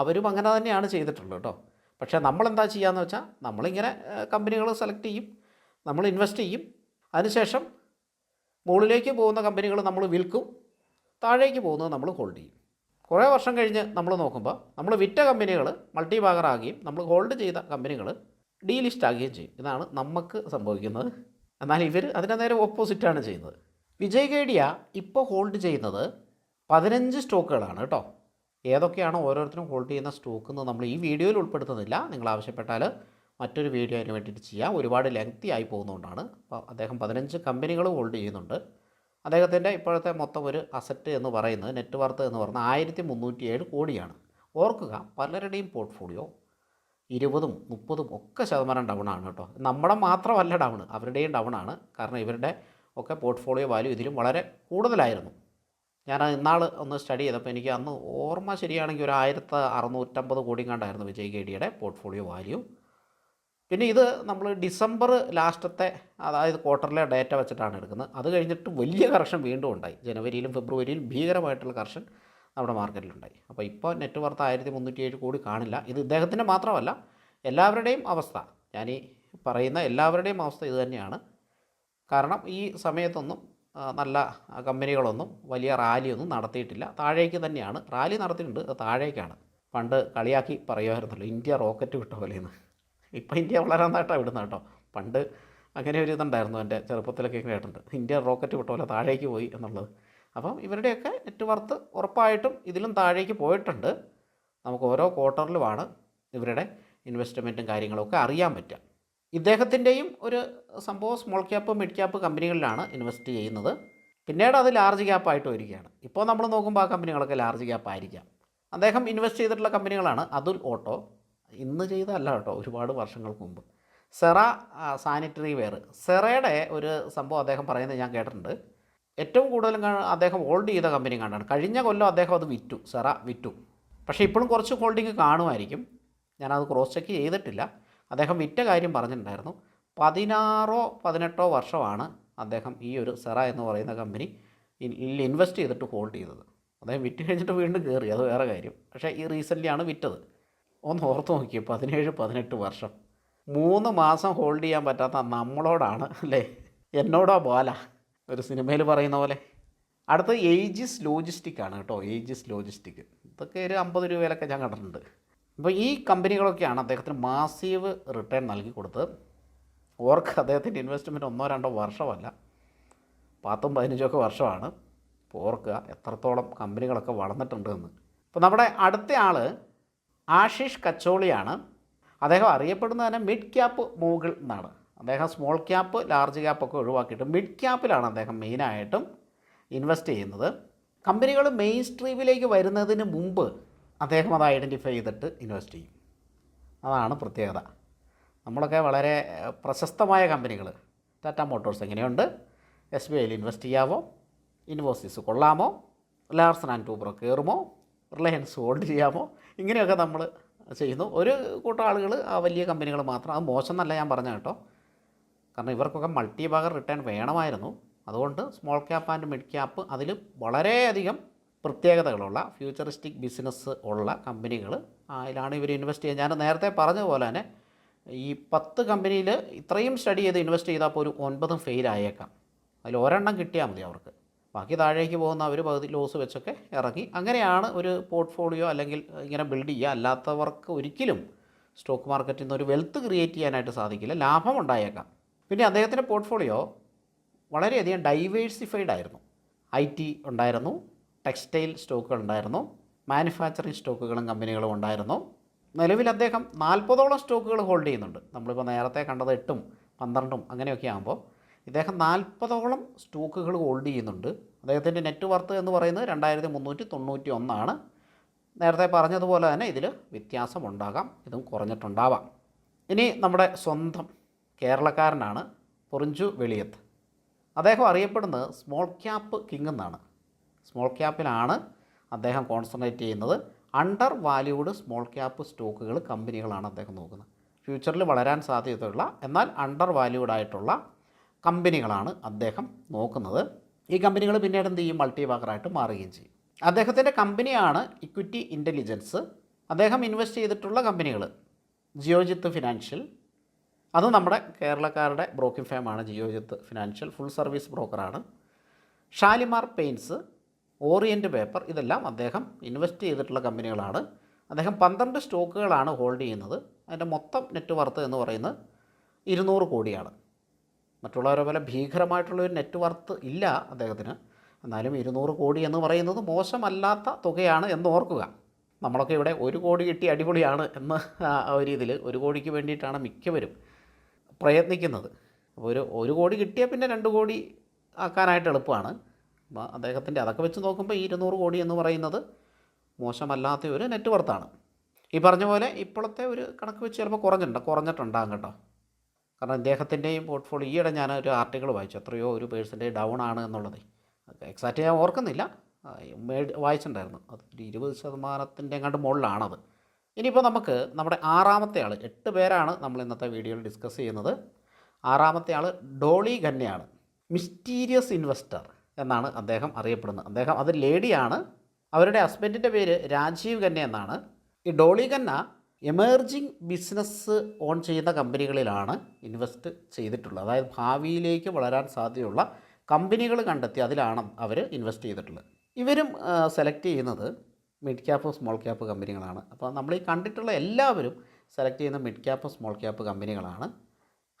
അവരും അങ്ങനെ തന്നെയാണ് ചെയ്തിട്ടുള്ളത് കേട്ടോ. പക്ഷേ നമ്മളെന്താ ചെയ്യാന്ന് വെച്ചാൽ നമ്മളിങ്ങനെ കമ്പനികൾ സെലക്ട് ചെയ്യും നമ്മൾ ഇൻവെസ്റ്റ് ചെയ്യും. അതിനുശേഷം മുകളിലേക്ക് പോകുന്ന കമ്പനികൾ നമ്മൾ വിൽക്കും താഴേക്ക് പോകുന്നത് നമ്മൾ ഹോൾഡ് ചെയ്യും. കുറേ വർഷം കഴിഞ്ഞ് നമ്മൾ നോക്കുമ്പോൾ നമ്മൾ വിറ്റ കമ്പനികൾ മൾട്ടി ബാഗറാകുകയും നമ്മൾ ഹോൾഡ് ചെയ്ത കമ്പനികൾ ഡീലിസ്റ്റ് ആകുകയും ചെയ്യും. ഇതാണ് നമുക്ക് സംഭവിക്കുന്നത്. എന്നാൽ ഇവർ അതിന്റെ നേരെ ഓപ്പോസിറ്റാണ് ചെയ്യുന്നത്. വിജയ് ഗേഡിയ ഇപ്പോൾ ഹോൾഡ് ചെയ്യുന്നത് പതിനഞ്ച് സ്റ്റോക്കുകളാണ് കേട്ടോ. ഏതൊക്കെയാണോ ഓരോരുത്തരും ഹോൾഡ് ചെയ്യുന്ന സ്റ്റോക്ക് എന്ന് നമ്മൾ ഈ വീഡിയോയിൽ ഉൾപ്പെടുത്തുന്നില്ല. നിങ്ങൾ ആവശ്യപ്പെട്ടാൽ മറ്റൊരു വീഡിയോ അതിന് വേണ്ടിയിട്ട് ചെയ്യാം. ഒരുപാട് ലെങ്തി ആയി പോകുന്നതുകൊണ്ടാണ്. അപ്പോൾ അദ്ദേഹം പതിനഞ്ച് കമ്പനികൾ ഹോൾഡ് ചെയ്യുന്നുണ്ട്. അദ്ദേഹത്തിന്റെ ഇപ്പോഴത്തെ മൊത്തം ഒരു അസറ്റ് എന്ന് പറയുന്നത് നെറ്റ് വർത്ത് എന്ന് പറയുന്നത് ആയിരത്തി മുന്നൂറ്റി ഏഴ് കോടിയാണ്. ഓർക്കുക പലരുടെയും പോർട്ട്ഫോളിയോ ഇരുപതും മുപ്പതും ഒക്കെ ശതമാനം ഡൗൺ ആണ് കേട്ടോ. നമ്മുടെ മാത്രമല്ല ഡൗൺ അവരുടെയും ഡൗൺ ആണ്. കാരണം ഇവരുടെ ഒക്കെ പോർട്ട്ഫോളിയോ വാല്യൂ ഇതിലും വളരെ കൂടുതലായിരുന്നു. ഞാൻ ഇന്നാൾ ഒന്ന് സ്റ്റഡി ചെയ്തപ്പോൾ എനിക്ക് അന്ന് ഓർമ്മ ശരിയാണെങ്കിൽ ഒരു ആയിരത്തി അറുന്നൂറ്റമ്പത് കോടി കണ്ടായിരുന്നു വിജയ് കെ ഡിയുടെ പോർട്ട്ഫോളിയോ വാല്യൂ പിന്നെ ഇത് നമ്മൾ ഡിസംബർ ലാസ്റ്റത്തെ അതായത് ക്വാർട്ടറിലെ ഡേറ്റ വെച്ചിട്ടാണ് എടുക്കുന്നത്. അത് കഴിഞ്ഞിട്ട് വലിയ കറക്ഷൻ വീണ്ടും ഉണ്ടായി. ജനുവരിയിലും ഫെബ്രുവരിയിലും ഭീകരമായിട്ടുള്ള കറക്ഷൻ നമ്മുടെ മാർക്കറ്റിലുണ്ടായി അപ്പോൾ ഇപ്പോൾ നെറ്റ് വർത്ത് ആയിരത്തി മുന്നൂറ്റി ഏഴ് കോടി കാണില്ല. ഇത് ഇദ്ദേഹത്തിന്റെ മാത്രമല്ല എല്ലാവരുടെയും അവസ്ഥ. ഞാൻ ഈ പറയുന്ന എല്ലാവരുടെയും അവസ്ഥ ഇത് തന്നെയാണ്. കാരണം ഈ സമയത്തൊന്നും നല്ല കമ്പനികളൊന്നും വലിയ റാലിയൊന്നും നടത്തിയിട്ടില്ല. താഴേക്ക് തന്നെയാണ്. റാലി നടത്തിയിട്ടുണ്ട്. താഴേക്കാണ്. പണ്ട് കളിയാക്കി പറയുമായിരുന്നല്ലോ ഇന്ത്യ റോക്കറ്റ് വിട്ട പോലെയെന്ന് ഇപ്പോൾ ഇന്ത്യ വളരെ നന്നായിട്ടാണ് വിടുന്നത് കേട്ടോ. പണ്ട് അങ്ങനെ ഒരു ഇതുണ്ടായിരുന്നു എന്റെ ചെറുപ്പത്തിലൊക്കെ കേട്ടിട്ടുണ്ട്. ഇന്ത്യ റോക്കറ്റ് വിട്ട പോലെ താഴേക്ക് പോയി എന്നുള്ളത്. അപ്പം ഇവരുടെയൊക്കെ നെറ്റ് വർത്ത് ഉറപ്പായിട്ടും ഇതിലും താഴേക്ക് പോയിട്ടുണ്ട്. നമുക്ക് ഓരോ ക്വാർട്ടറിലുമാണ് ഇവരുടെ ഇൻവെസ്റ്റ്മെന്റും കാര്യങ്ങളൊക്കെ അറിയാൻ പറ്റുക. ഇദ്ദേഹത്തിന്റെയും ഒരു സംഭവം സ്മോൾ ക്യാപ്പ് മിഡ് ക്യാപ്പ് കമ്പനികളിലാണ് ഇൻവെസ്റ്റ് ചെയ്യുന്നത്. പിന്നീട് അത് ലാർജ് ക്യാപ്പായിട്ട് വരികയാണ്. ഇപ്പോൾ നമ്മൾ നോക്കുമ്പോൾ ആ കമ്പനികളൊക്കെ ലാർജ് ക്യാപ്പ് ആയിരിക്കാം. അദ്ദേഹം ഇൻവെസ്റ്റ് ചെയ്തിട്ടുള്ള കമ്പനികളാണ് അതുൽ ഓട്ടോ. ഇന്ന് ചെയ്തതല്ല കേട്ടോ ഒരുപാട് വർഷങ്ങൾക്ക് മുമ്പ്. സെറ സാനിറ്ററി വെയർ സെറയുടെ ഒരു സംഭവം അദ്ദേഹം പറയുന്നത് ഞാൻ കേട്ടിട്ടുണ്ട്. ഏറ്റവും കൂടുതലും അദ്ദേഹം ഹോൾഡ് ചെയ്ത കമ്പനി കണ്ടാണ്. കഴിഞ്ഞ കൊല്ലം അദ്ദേഹം അത് വിറ്റു സെറ വിറ്റു. പക്ഷേ ഇപ്പോഴും കുറച്ച് ഹോൾഡിങ് കാണുമായിരിക്കും. ഞാനത് ക്രോസ് ചെക്ക് ചെയ്തിട്ടില്ല. അദ്ദേഹം വിറ്റ കാര്യം പറഞ്ഞിട്ടുണ്ടായിരുന്നു. പതിനാറോ പതിനെട്ടോ വർഷമാണ് അദ്ദേഹം ഈ ഒരു സെറ എന്ന് പറയുന്ന കമ്പനി ഇൻവെസ്റ്റ് ചെയ്തിട്ട് ഹോൾഡ് ചെയ്തത്. അദ്ദേഹം വിറ്റ് കഴിഞ്ഞിട്ട് വീണ്ടും കയറി. അത് വേറെ കാര്യം. പക്ഷേ ഈ റീസെന്റ്ലി ആണ് വിറ്റത്. ഒന്ന് ഓർത്ത് നോക്കിയേ പതിനേഴ് പതിനെട്ട് വർഷം. മൂന്ന് മാസം ഹോൾഡ് ചെയ്യാൻ പറ്റാത്ത നമ്മളോടാണ് അല്ലേ? എന്നോടോ ബാല ഒരു സിനിമയിൽ പറയുന്ന പോലെ. അടുത്ത ഏജിസ് ലോജിസ്റ്റിക് ആണ് കേട്ടോ. Aegis logistic. ഇതൊക്കെ ഒരു അമ്പത് രൂപയിലൊക്കെ ഞാൻ കണ്ടിട്ടുണ്ട്. അപ്പോൾ ഈ കമ്പനികളൊക്കെയാണ് അദ്ദേഹത്തിന് മാസീവ് റിട്ടേൺ നൽകി കൊടുത്തത്. ഓർക്ക് അദ്ദേഹത്തിന്റെ ഇൻവെസ്റ്റ്മെന്റ് ഒന്നോ രണ്ടോ വർഷമല്ല. പത്തും പതിനഞ്ചൊക്കെ വർഷമാണ്. അപ്പോൾ ഓർക്കുക എത്രത്തോളം കമ്പനികളൊക്കെ വളർന്നിട്ടുണ്ട് എന്ന്. അപ്പോൾ നമ്മുടെ അടുത്ത ആൾ ആഷിഷ് കച്ചോളിയാണ്. അദ്ദേഹം അറിയപ്പെടുന്നത് തന്നെ മിഡ് ക്യാപ്പ് മൂഗിൾ എന്നാണ്. അദ്ദേഹം സ്മോൾ ക്യാപ്പ് ലാർജ് ക്യാപ്പ് ഒക്കെ ഒഴിവാക്കിയിട്ട് മിഡ് ക്യാപ്പിലാണ് അദ്ദേഹം മെയിനായിട്ടും ഇൻവെസ്റ്റ് ചെയ്യുന്നത്. കമ്പനികൾ മെയിൻ സ്ട്രീമിലേക്ക് വരുന്നതിന് മുമ്പ് അദ്ദേഹം അത് ഐഡന്റിഫൈ ചെയ്തിട്ട് ഇൻവെസ്റ്റ് ചെയ്യും. അതാണ് പ്രത്യേകത. നമ്മളൊക്കെ വളരെ പ്രശസ്തമായ കമ്പനികൾ ടാറ്റ മോട്ടോഴ്സ് എങ്ങനെയുണ്ട്? എസ് ബി ഐയിൽ ഇൻവെസ്റ്റ് ചെയ്യാമോ ഇൻവോസിസ് കൊള്ളാമോ? ലാർസൺ ആൻഡ് ടൂബ്രോ കയറുമോ? റിലയൻസ് ഹോൾഡ് ചെയ്യാമോ? ഇങ്ങനെയൊക്കെ നമ്മൾ ചെയ്യുന്നു. ഒരു കൂട്ടം ആളുകൾ ആ വലിയ കമ്പനികൾ മാത്രം. അത് മോശം എന്നല്ല ഞാൻ പറഞ്ഞ കേട്ടോ. കാരണം ഇവർക്കൊക്കെ മൾട്ടി ബാഗർ റിട്ടേൺ വേണമായിരുന്നു. അതുകൊണ്ട് small cap and mid cap അതിൽ വളരെയധികം പ്രത്യേകതകളുള്ള ഫ്യൂച്ചറിസ്റ്റിക് ബിസിനസ് ഉള്ള കമ്പനികൾ. അതിലാണ് ഇവർ ഇൻവെസ്റ്റ് ചെയ്യുക ഞാൻ നേരത്തെ പറഞ്ഞതുപോലെ തന്നെ ഈ പത്ത് കമ്പനിയിൽ ഇത്രയും സ്റ്റഡി ചെയ്ത് ഇൻവെസ്റ്റ് ചെയ്താൽ പോലും ഒരു ഒൻപതും ഫെയിൽ ആയേക്കാം. അതിൽ ഒരെണ്ണം കിട്ടിയാൽ മതി അവർക്ക്. ബാക്കി താഴേക്ക് പോകുന്ന അവർ പകുതി ലോസ് വെച്ചൊക്കെ ഇറങ്ങി. അങ്ങനെയാണ് ഒരു പോർട്ട്ഫോളിയോ അല്ലെങ്കിൽ ഇങ്ങനെ ബിൽഡ് ചെയ്യുക. അല്ലാത്തവർക്ക് ഒരിക്കലും സ്റ്റോക്ക് മാർക്കറ്റിൽ നിന്ന് ഒരു വെൽത്ത് ക്രിയേറ്റ് ചെയ്യാനായിട്ട് സാധിക്കില്ല. ലാഭം ഉണ്ടായേക്കാം. പിന്നെ അദ്ദേഹത്തിന്റെ പോർട്ട്ഫോളിയോ വളരെയധികം ഡൈവേഴ്സിഫൈഡ് ആയിരുന്നു. ഐ ടി ഉണ്ടായിരുന്നു. ടെക്സ്റ്റൈൽ സ്റ്റോക്കുകൾ ഉണ്ടായിരുന്നു. മാനുഫാക്ചറിങ് സ്റ്റോക്കുകളും കമ്പനികളും ഉണ്ടായിരുന്നു. നിലവിൽ അദ്ദേഹം നാൽപ്പതോളം സ്റ്റോക്കുകൾ ഹോൾഡ് ചെയ്യുന്നുണ്ട്. നമ്മളിപ്പോൾ നേരത്തെ കണ്ടത് എട്ടും പന്ത്രണ്ടും അങ്ങനെയൊക്കെ ആകുമ്പോൾ ഇദ്ദേഹം നാൽപ്പതോളം സ്റ്റോക്കുകൾ ഹോൾഡ് ചെയ്യുന്നുണ്ട്. അദ്ദേഹത്തിന്റെ നെറ്റ് വർത്ത് എന്ന് പറയുന്നത് രണ്ടായിരത്തി മുന്നൂറ്റി തൊണ്ണൂറ്റി ഒന്നാണ് നേരത്തെ പറഞ്ഞതുപോലെ തന്നെ ഇതിൽ വ്യത്യാസം ഉണ്ടാകാം ഇതും കുറഞ്ഞിട്ടുണ്ടാവാം. ഇനി നമ്മുടെ സ്വന്തം കേരളക്കാരനാണ് പൊറിഞ്ചു വെളിയത്ത്. അദ്ദേഹം അറിയപ്പെടുന്നത് സ്മോൾ ക്യാപ്പ് കിങ് എന്നാണ്. സ്മോൾ ക്യാപ്പിലാണ് അദ്ദേഹം കോൺസെൻട്രേറ്റ് ചെയ്യുന്നത്. അണ്ടർ വാല്യൂഡ് സ്മോൾ ക്യാപ്പ് സ്റ്റോക്കുകൾ കമ്പനികളാണ് അദ്ദേഹം നോക്കുന്നത്. ഫ്യൂച്ചറിൽ വളരാൻ സാധ്യതയുള്ള എന്നാൽ അണ്ടർ വാല്യൂഡ് ആയിട്ടുള്ള കമ്പനികളാണ് അദ്ദേഹം നോക്കുന്നത്. ഈ കമ്പനികൾ പിന്നീട് എന്ത് ചെയ്യും? മൾട്ടി ബാക്കറായിട്ട് മാറുകയും ചെയ്യും. അദ്ദേഹത്തിന്റെ കമ്പനിയാണ് ഇക്വിറ്റി ഇന്റലിജൻസ് അദ്ദേഹം ഇൻവെസ്റ്റ് ചെയ്തിട്ടുള്ള കമ്പനികൾ. ജിയോജിത്ത് ഫിനാൻഷ്യൽ. അത് നമ്മുടെ കേരളക്കാരുടെ ബ്രോക്കിംഗ് ഫേമാണ് ജിയോജിത്ത് ഫിനാൻഷ്യൽ. ഫുൾ സർവീസ് ബ്രോക്കറാണ് ഷാലിമാർ പെയിൻസ് ഓറിയന്റ് പേപ്പർ ഇതെല്ലാം അദ്ദേഹം ഇൻവെസ്റ്റ് ചെയ്തിട്ടുള്ള കമ്പനികളാണ്. അദ്ദേഹം പന്ത്രണ്ട് സ്റ്റോക്കുകളാണ് ഹോൾഡ് ചെയ്യുന്നത്. അതിന്റെ മൊത്തം നെറ്റ് വർത്ത് എന്ന് പറയുന്നത് ഇരുന്നൂറ് കോടിയാണ്. മറ്റുള്ളവരെ പോലെ ഭീകരമായിട്ടുള്ള ഒരു നെറ്റ് വർത്ത് ഇല്ല അദ്ദേഹത്തിന്. എന്നാലും ഇരുന്നൂറ് കോടി എന്ന് പറയുന്നത് മോശമല്ലാത്ത തുകയാണ് എന്ന് ഓർക്കുക. നമ്മളൊക്കെ ഇവിടെ ഒരു കോടി കിട്ടി അടിപൊളിയാണ് എന്ന ഒരു ഇതിൽ ഒരു കോടിക്ക് വേണ്ടിയിട്ടാണ് മിക്കവരും പ്രയത്നിക്കുന്നത്. അപ്പോൾ ഒരു ഒരു കോടി കിട്ടിയാൽ പിന്നെ രണ്ട് കോടി ആക്കാനായിട്ട് എളുപ്പമാണ്. അപ്പോൾ അദ്ദേഹത്തിന്റെ അതൊക്കെ വെച്ച് നോക്കുമ്പോൾ ഈ ഇരുന്നൂറ് കോടി എന്ന് പറയുന്നത് മോശമല്ലാത്ത ഒരു നെറ്റ് വർത്താണ് ഈ പറഞ്ഞ പോലെ ഇപ്പോഴത്തെ ഒരു കണക്ക് വെച്ച് ചിലപ്പോൾ കുറഞ്ഞിട്ടുണ്ട് കുറഞ്ഞിട്ടുണ്ടാകും കേട്ടോ. കാരണം ഇദ്ദേഹത്തിന്റെയും പോർട്ട്ഫോളിയോ ഈയിടെ ഞാൻ ഒരു ആർട്ടിക്കിൾ വായിച്ചു എത്രയോ ഒരു പേഴ്സന്റേജ് ഡൗൺ ആണ് എന്നുള്ളത്. എക്സാക്റ്റ് ഞാൻ ഓർക്കുന്നില്ല. വായിച്ചിട്ടുണ്ടായിരുന്നു. അത് ഒരു ഇരുപത് ശതമാനത്തിന്റെ എങ്ങാണ്ട് മുകളിലാണത്. ഇനിയിപ്പോൾ നമുക്ക് നമ്മുടെ ആറാമത്തെ ആൾ എട്ട് പേരാണ് നമ്മൾ ഇന്നത്തെ വീഡിയോയിൽ ഡിസ്കസ് ചെയ്യുന്നത്. ആറാമത്തെ ആൾ ഡോളി ഖന്നയാണ്. മിസ്റ്റീരിയസ് ഇൻവെസ്റ്റർ എന്നാണ് അദ്ദേഹം അറിയപ്പെടുന്നത്. അദ്ദേഹം അത് ലേഡിയാണ്. അവരുടെ ഹസ്ബൻഡിന്റെ പേര് രാജീവ് ഖന്ന എന്നാണ്. ഈ Dolly Khanna emerging business own ചെയ്യുന്ന കമ്പനികളിലാണ് ഇൻവെസ്റ്റ് ചെയ്തിട്ടുള്ളത്. അതായത് ഭാവിയിലേക്ക് വളരാൻ സാധ്യതയുള്ള കമ്പനികൾ കണ്ടെത്തി അതിലാണ് അവർ ഇൻവെസ്റ്റ് ചെയ്തിട്ടുള്ളത്. ഇവരും സെലക്ട് ചെയ്യുന്നത് മിഡ് ക്യാപ്പ് സ്മോൾ ക്യാപ്പ് കമ്പനികളാണ്. അപ്പോൾ നമ്മൾ ഈ കണ്ടിട്ടുള്ള എല്ലാവരും സെലക്ട് ചെയ്യുന്ന മിഡ് ക്യാപ്പ് സ്മോൾ ക്യാപ്പ് കമ്പനികളാണ്.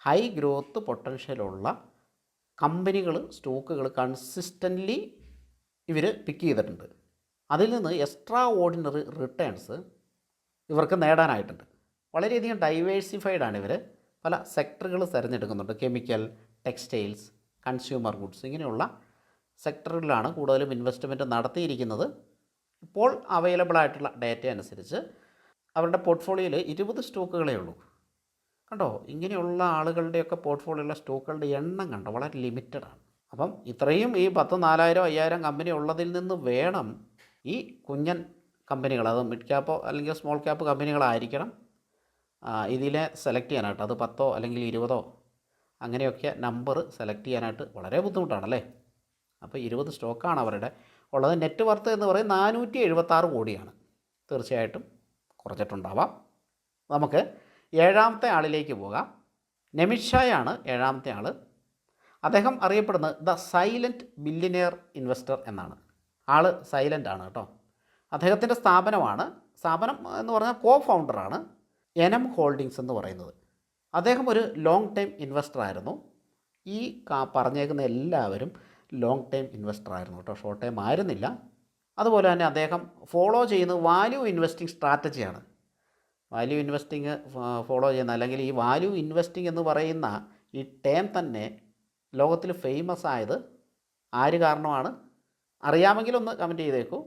ഹൈ ഗ്രോത്ത് പൊട്ടൻഷ്യലുള്ള കമ്പനികൾ സ്റ്റോക്കുകൾ കൺസിസ്റ്റന്റ്ലി ഇവർ പിക്ക് ചെയ്തിട്ടുണ്ട്. അതിൽ നിന്ന് എക്സ്ട്രാ ഓർഡിനറി റിട്ടേൺസ് ഇവർക്ക് നേടാനായിട്ടുണ്ട്. വളരെയധികം ഡൈവേഴ്സിഫൈഡ് ആണ് ഇവർ പല സെക്ടറുകൾ തിരഞ്ഞെടുക്കുന്നുണ്ട്. കെമിക്കൽ ടെക്സ്റ്റൈൽസ് കൺസ്യൂമർ ഗുഡ്സ് ഇങ്ങനെയുള്ള സെക്ടറുകളിലാണ് കൂടുതലും ഇൻവെസ്റ്റ്മെന്റ് നടത്തിയിരിക്കുന്നത്. ഇപ്പോൾ അവൈലബിൾ ആയിട്ടുള്ള ഡേറ്റ അനുസരിച്ച് അവരുടെ പോർട്ട്ഫോളിയോയിൽ ഇരുപത് സ്റ്റോക്കുകളേ ഉള്ളൂ. കണ്ടോ? ഇങ്ങനെയുള്ള ആളുകളുടെയൊക്കെ പോർട്ട്ഫോളിയോയിലുള്ള സ്റ്റോക്കുകളുടെ എണ്ണം കണ്ടോ? വളരെ ലിമിറ്റഡാണ്. അപ്പം ഇത്രയും ഈ പത്ത് നാലായിരം അയ്യായിരം കമ്പനി ഉള്ളതിൽ നിന്ന് വേണം ഈ കുഞ്ഞൻ കമ്പനികൾ അത് മിഡ് ക്യാപ്പോ അല്ലെങ്കിൽ സ്മോൾ ക്യാപ്പ് കമ്പനികളായിരിക്കണം ഇതിനെ സെലക്ട് ചെയ്യാനായിട്ട്. അത് പത്തോ അല്ലെങ്കിൽ ഇരുപതോ അങ്ങനെയൊക്കെ നമ്പർ സെലക്ട് ചെയ്യാനായിട്ട് വളരെ ബുദ്ധിമുട്ടാണല്ലേ അപ്പോൾ ഇരുപത് സ്റ്റോക്കാണ് അവരുടെ ഉള്ളത്. നെറ്റ് വർത്ത് എന്ന് പറയും നാനൂറ്റി എഴുപത്താറ് കോടിയാണ്. തീർച്ചയായിട്ടും കുറച്ചിട്ടുണ്ടാവാം നമുക്ക് ഏഴാമത്തെ ആളിലേക്ക് പോകാം. നെമിഷായാണ് ഏഴാമത്തെ ആൾ അദ്ദേഹം അറിയപ്പെടുന്നത് ദ സൈലന്റ് ബില്ലിനെയർ ഇൻവെസ്റ്റർ എന്നാണ്. ആൾ സൈലന്റ് ആണ് കേട്ടോ. അദ്ദേഹത്തിന്റെ സ്ഥാപനമാണ്. സ്ഥാപനം എന്ന് പറഞ്ഞാൽ കോ ഫൗണ്ടറാണ് എനം ഹോൾഡിങ്സ് എന്ന് പറയുന്നത്. അദ്ദേഹം ഒരു ലോങ് ടൈം ഇൻവെസ്റ്റർ ആയിരുന്നു. ഈ പറഞ്ഞേക്കുന്ന എല്ലാവരും ലോങ് ടൈം ഇൻവെസ്റ്റർ ആയിരുന്നു കേട്ടോ. ഷോർട്ട് ടൈം ആയിരുന്നില്ല. അതുപോലെ തന്നെ അദ്ദേഹം ഫോളോ ചെയ്യുന്നത് വാല്യൂ ഇൻവെസ്റ്റിംഗ് സ്ട്രാറ്റജിയാണ് വാല്യൂ ഇൻവെസ്റ്റിംഗ് ഫോളോ ചെയ്യുന്ന അല്ലെങ്കിൽ ഈ വാല്യൂ ഇൻവെസ്റ്റിംഗ് എന്ന് പറയുന്ന ഈ ടേം തന്നെ ലോകത്തിൽ ഫേമസ് ആയത് ആര് കാരണമാണ്? അറിയാമെങ്കിൽ ഒന്ന് കമന്റ് ചെയ്തേക്കൂ.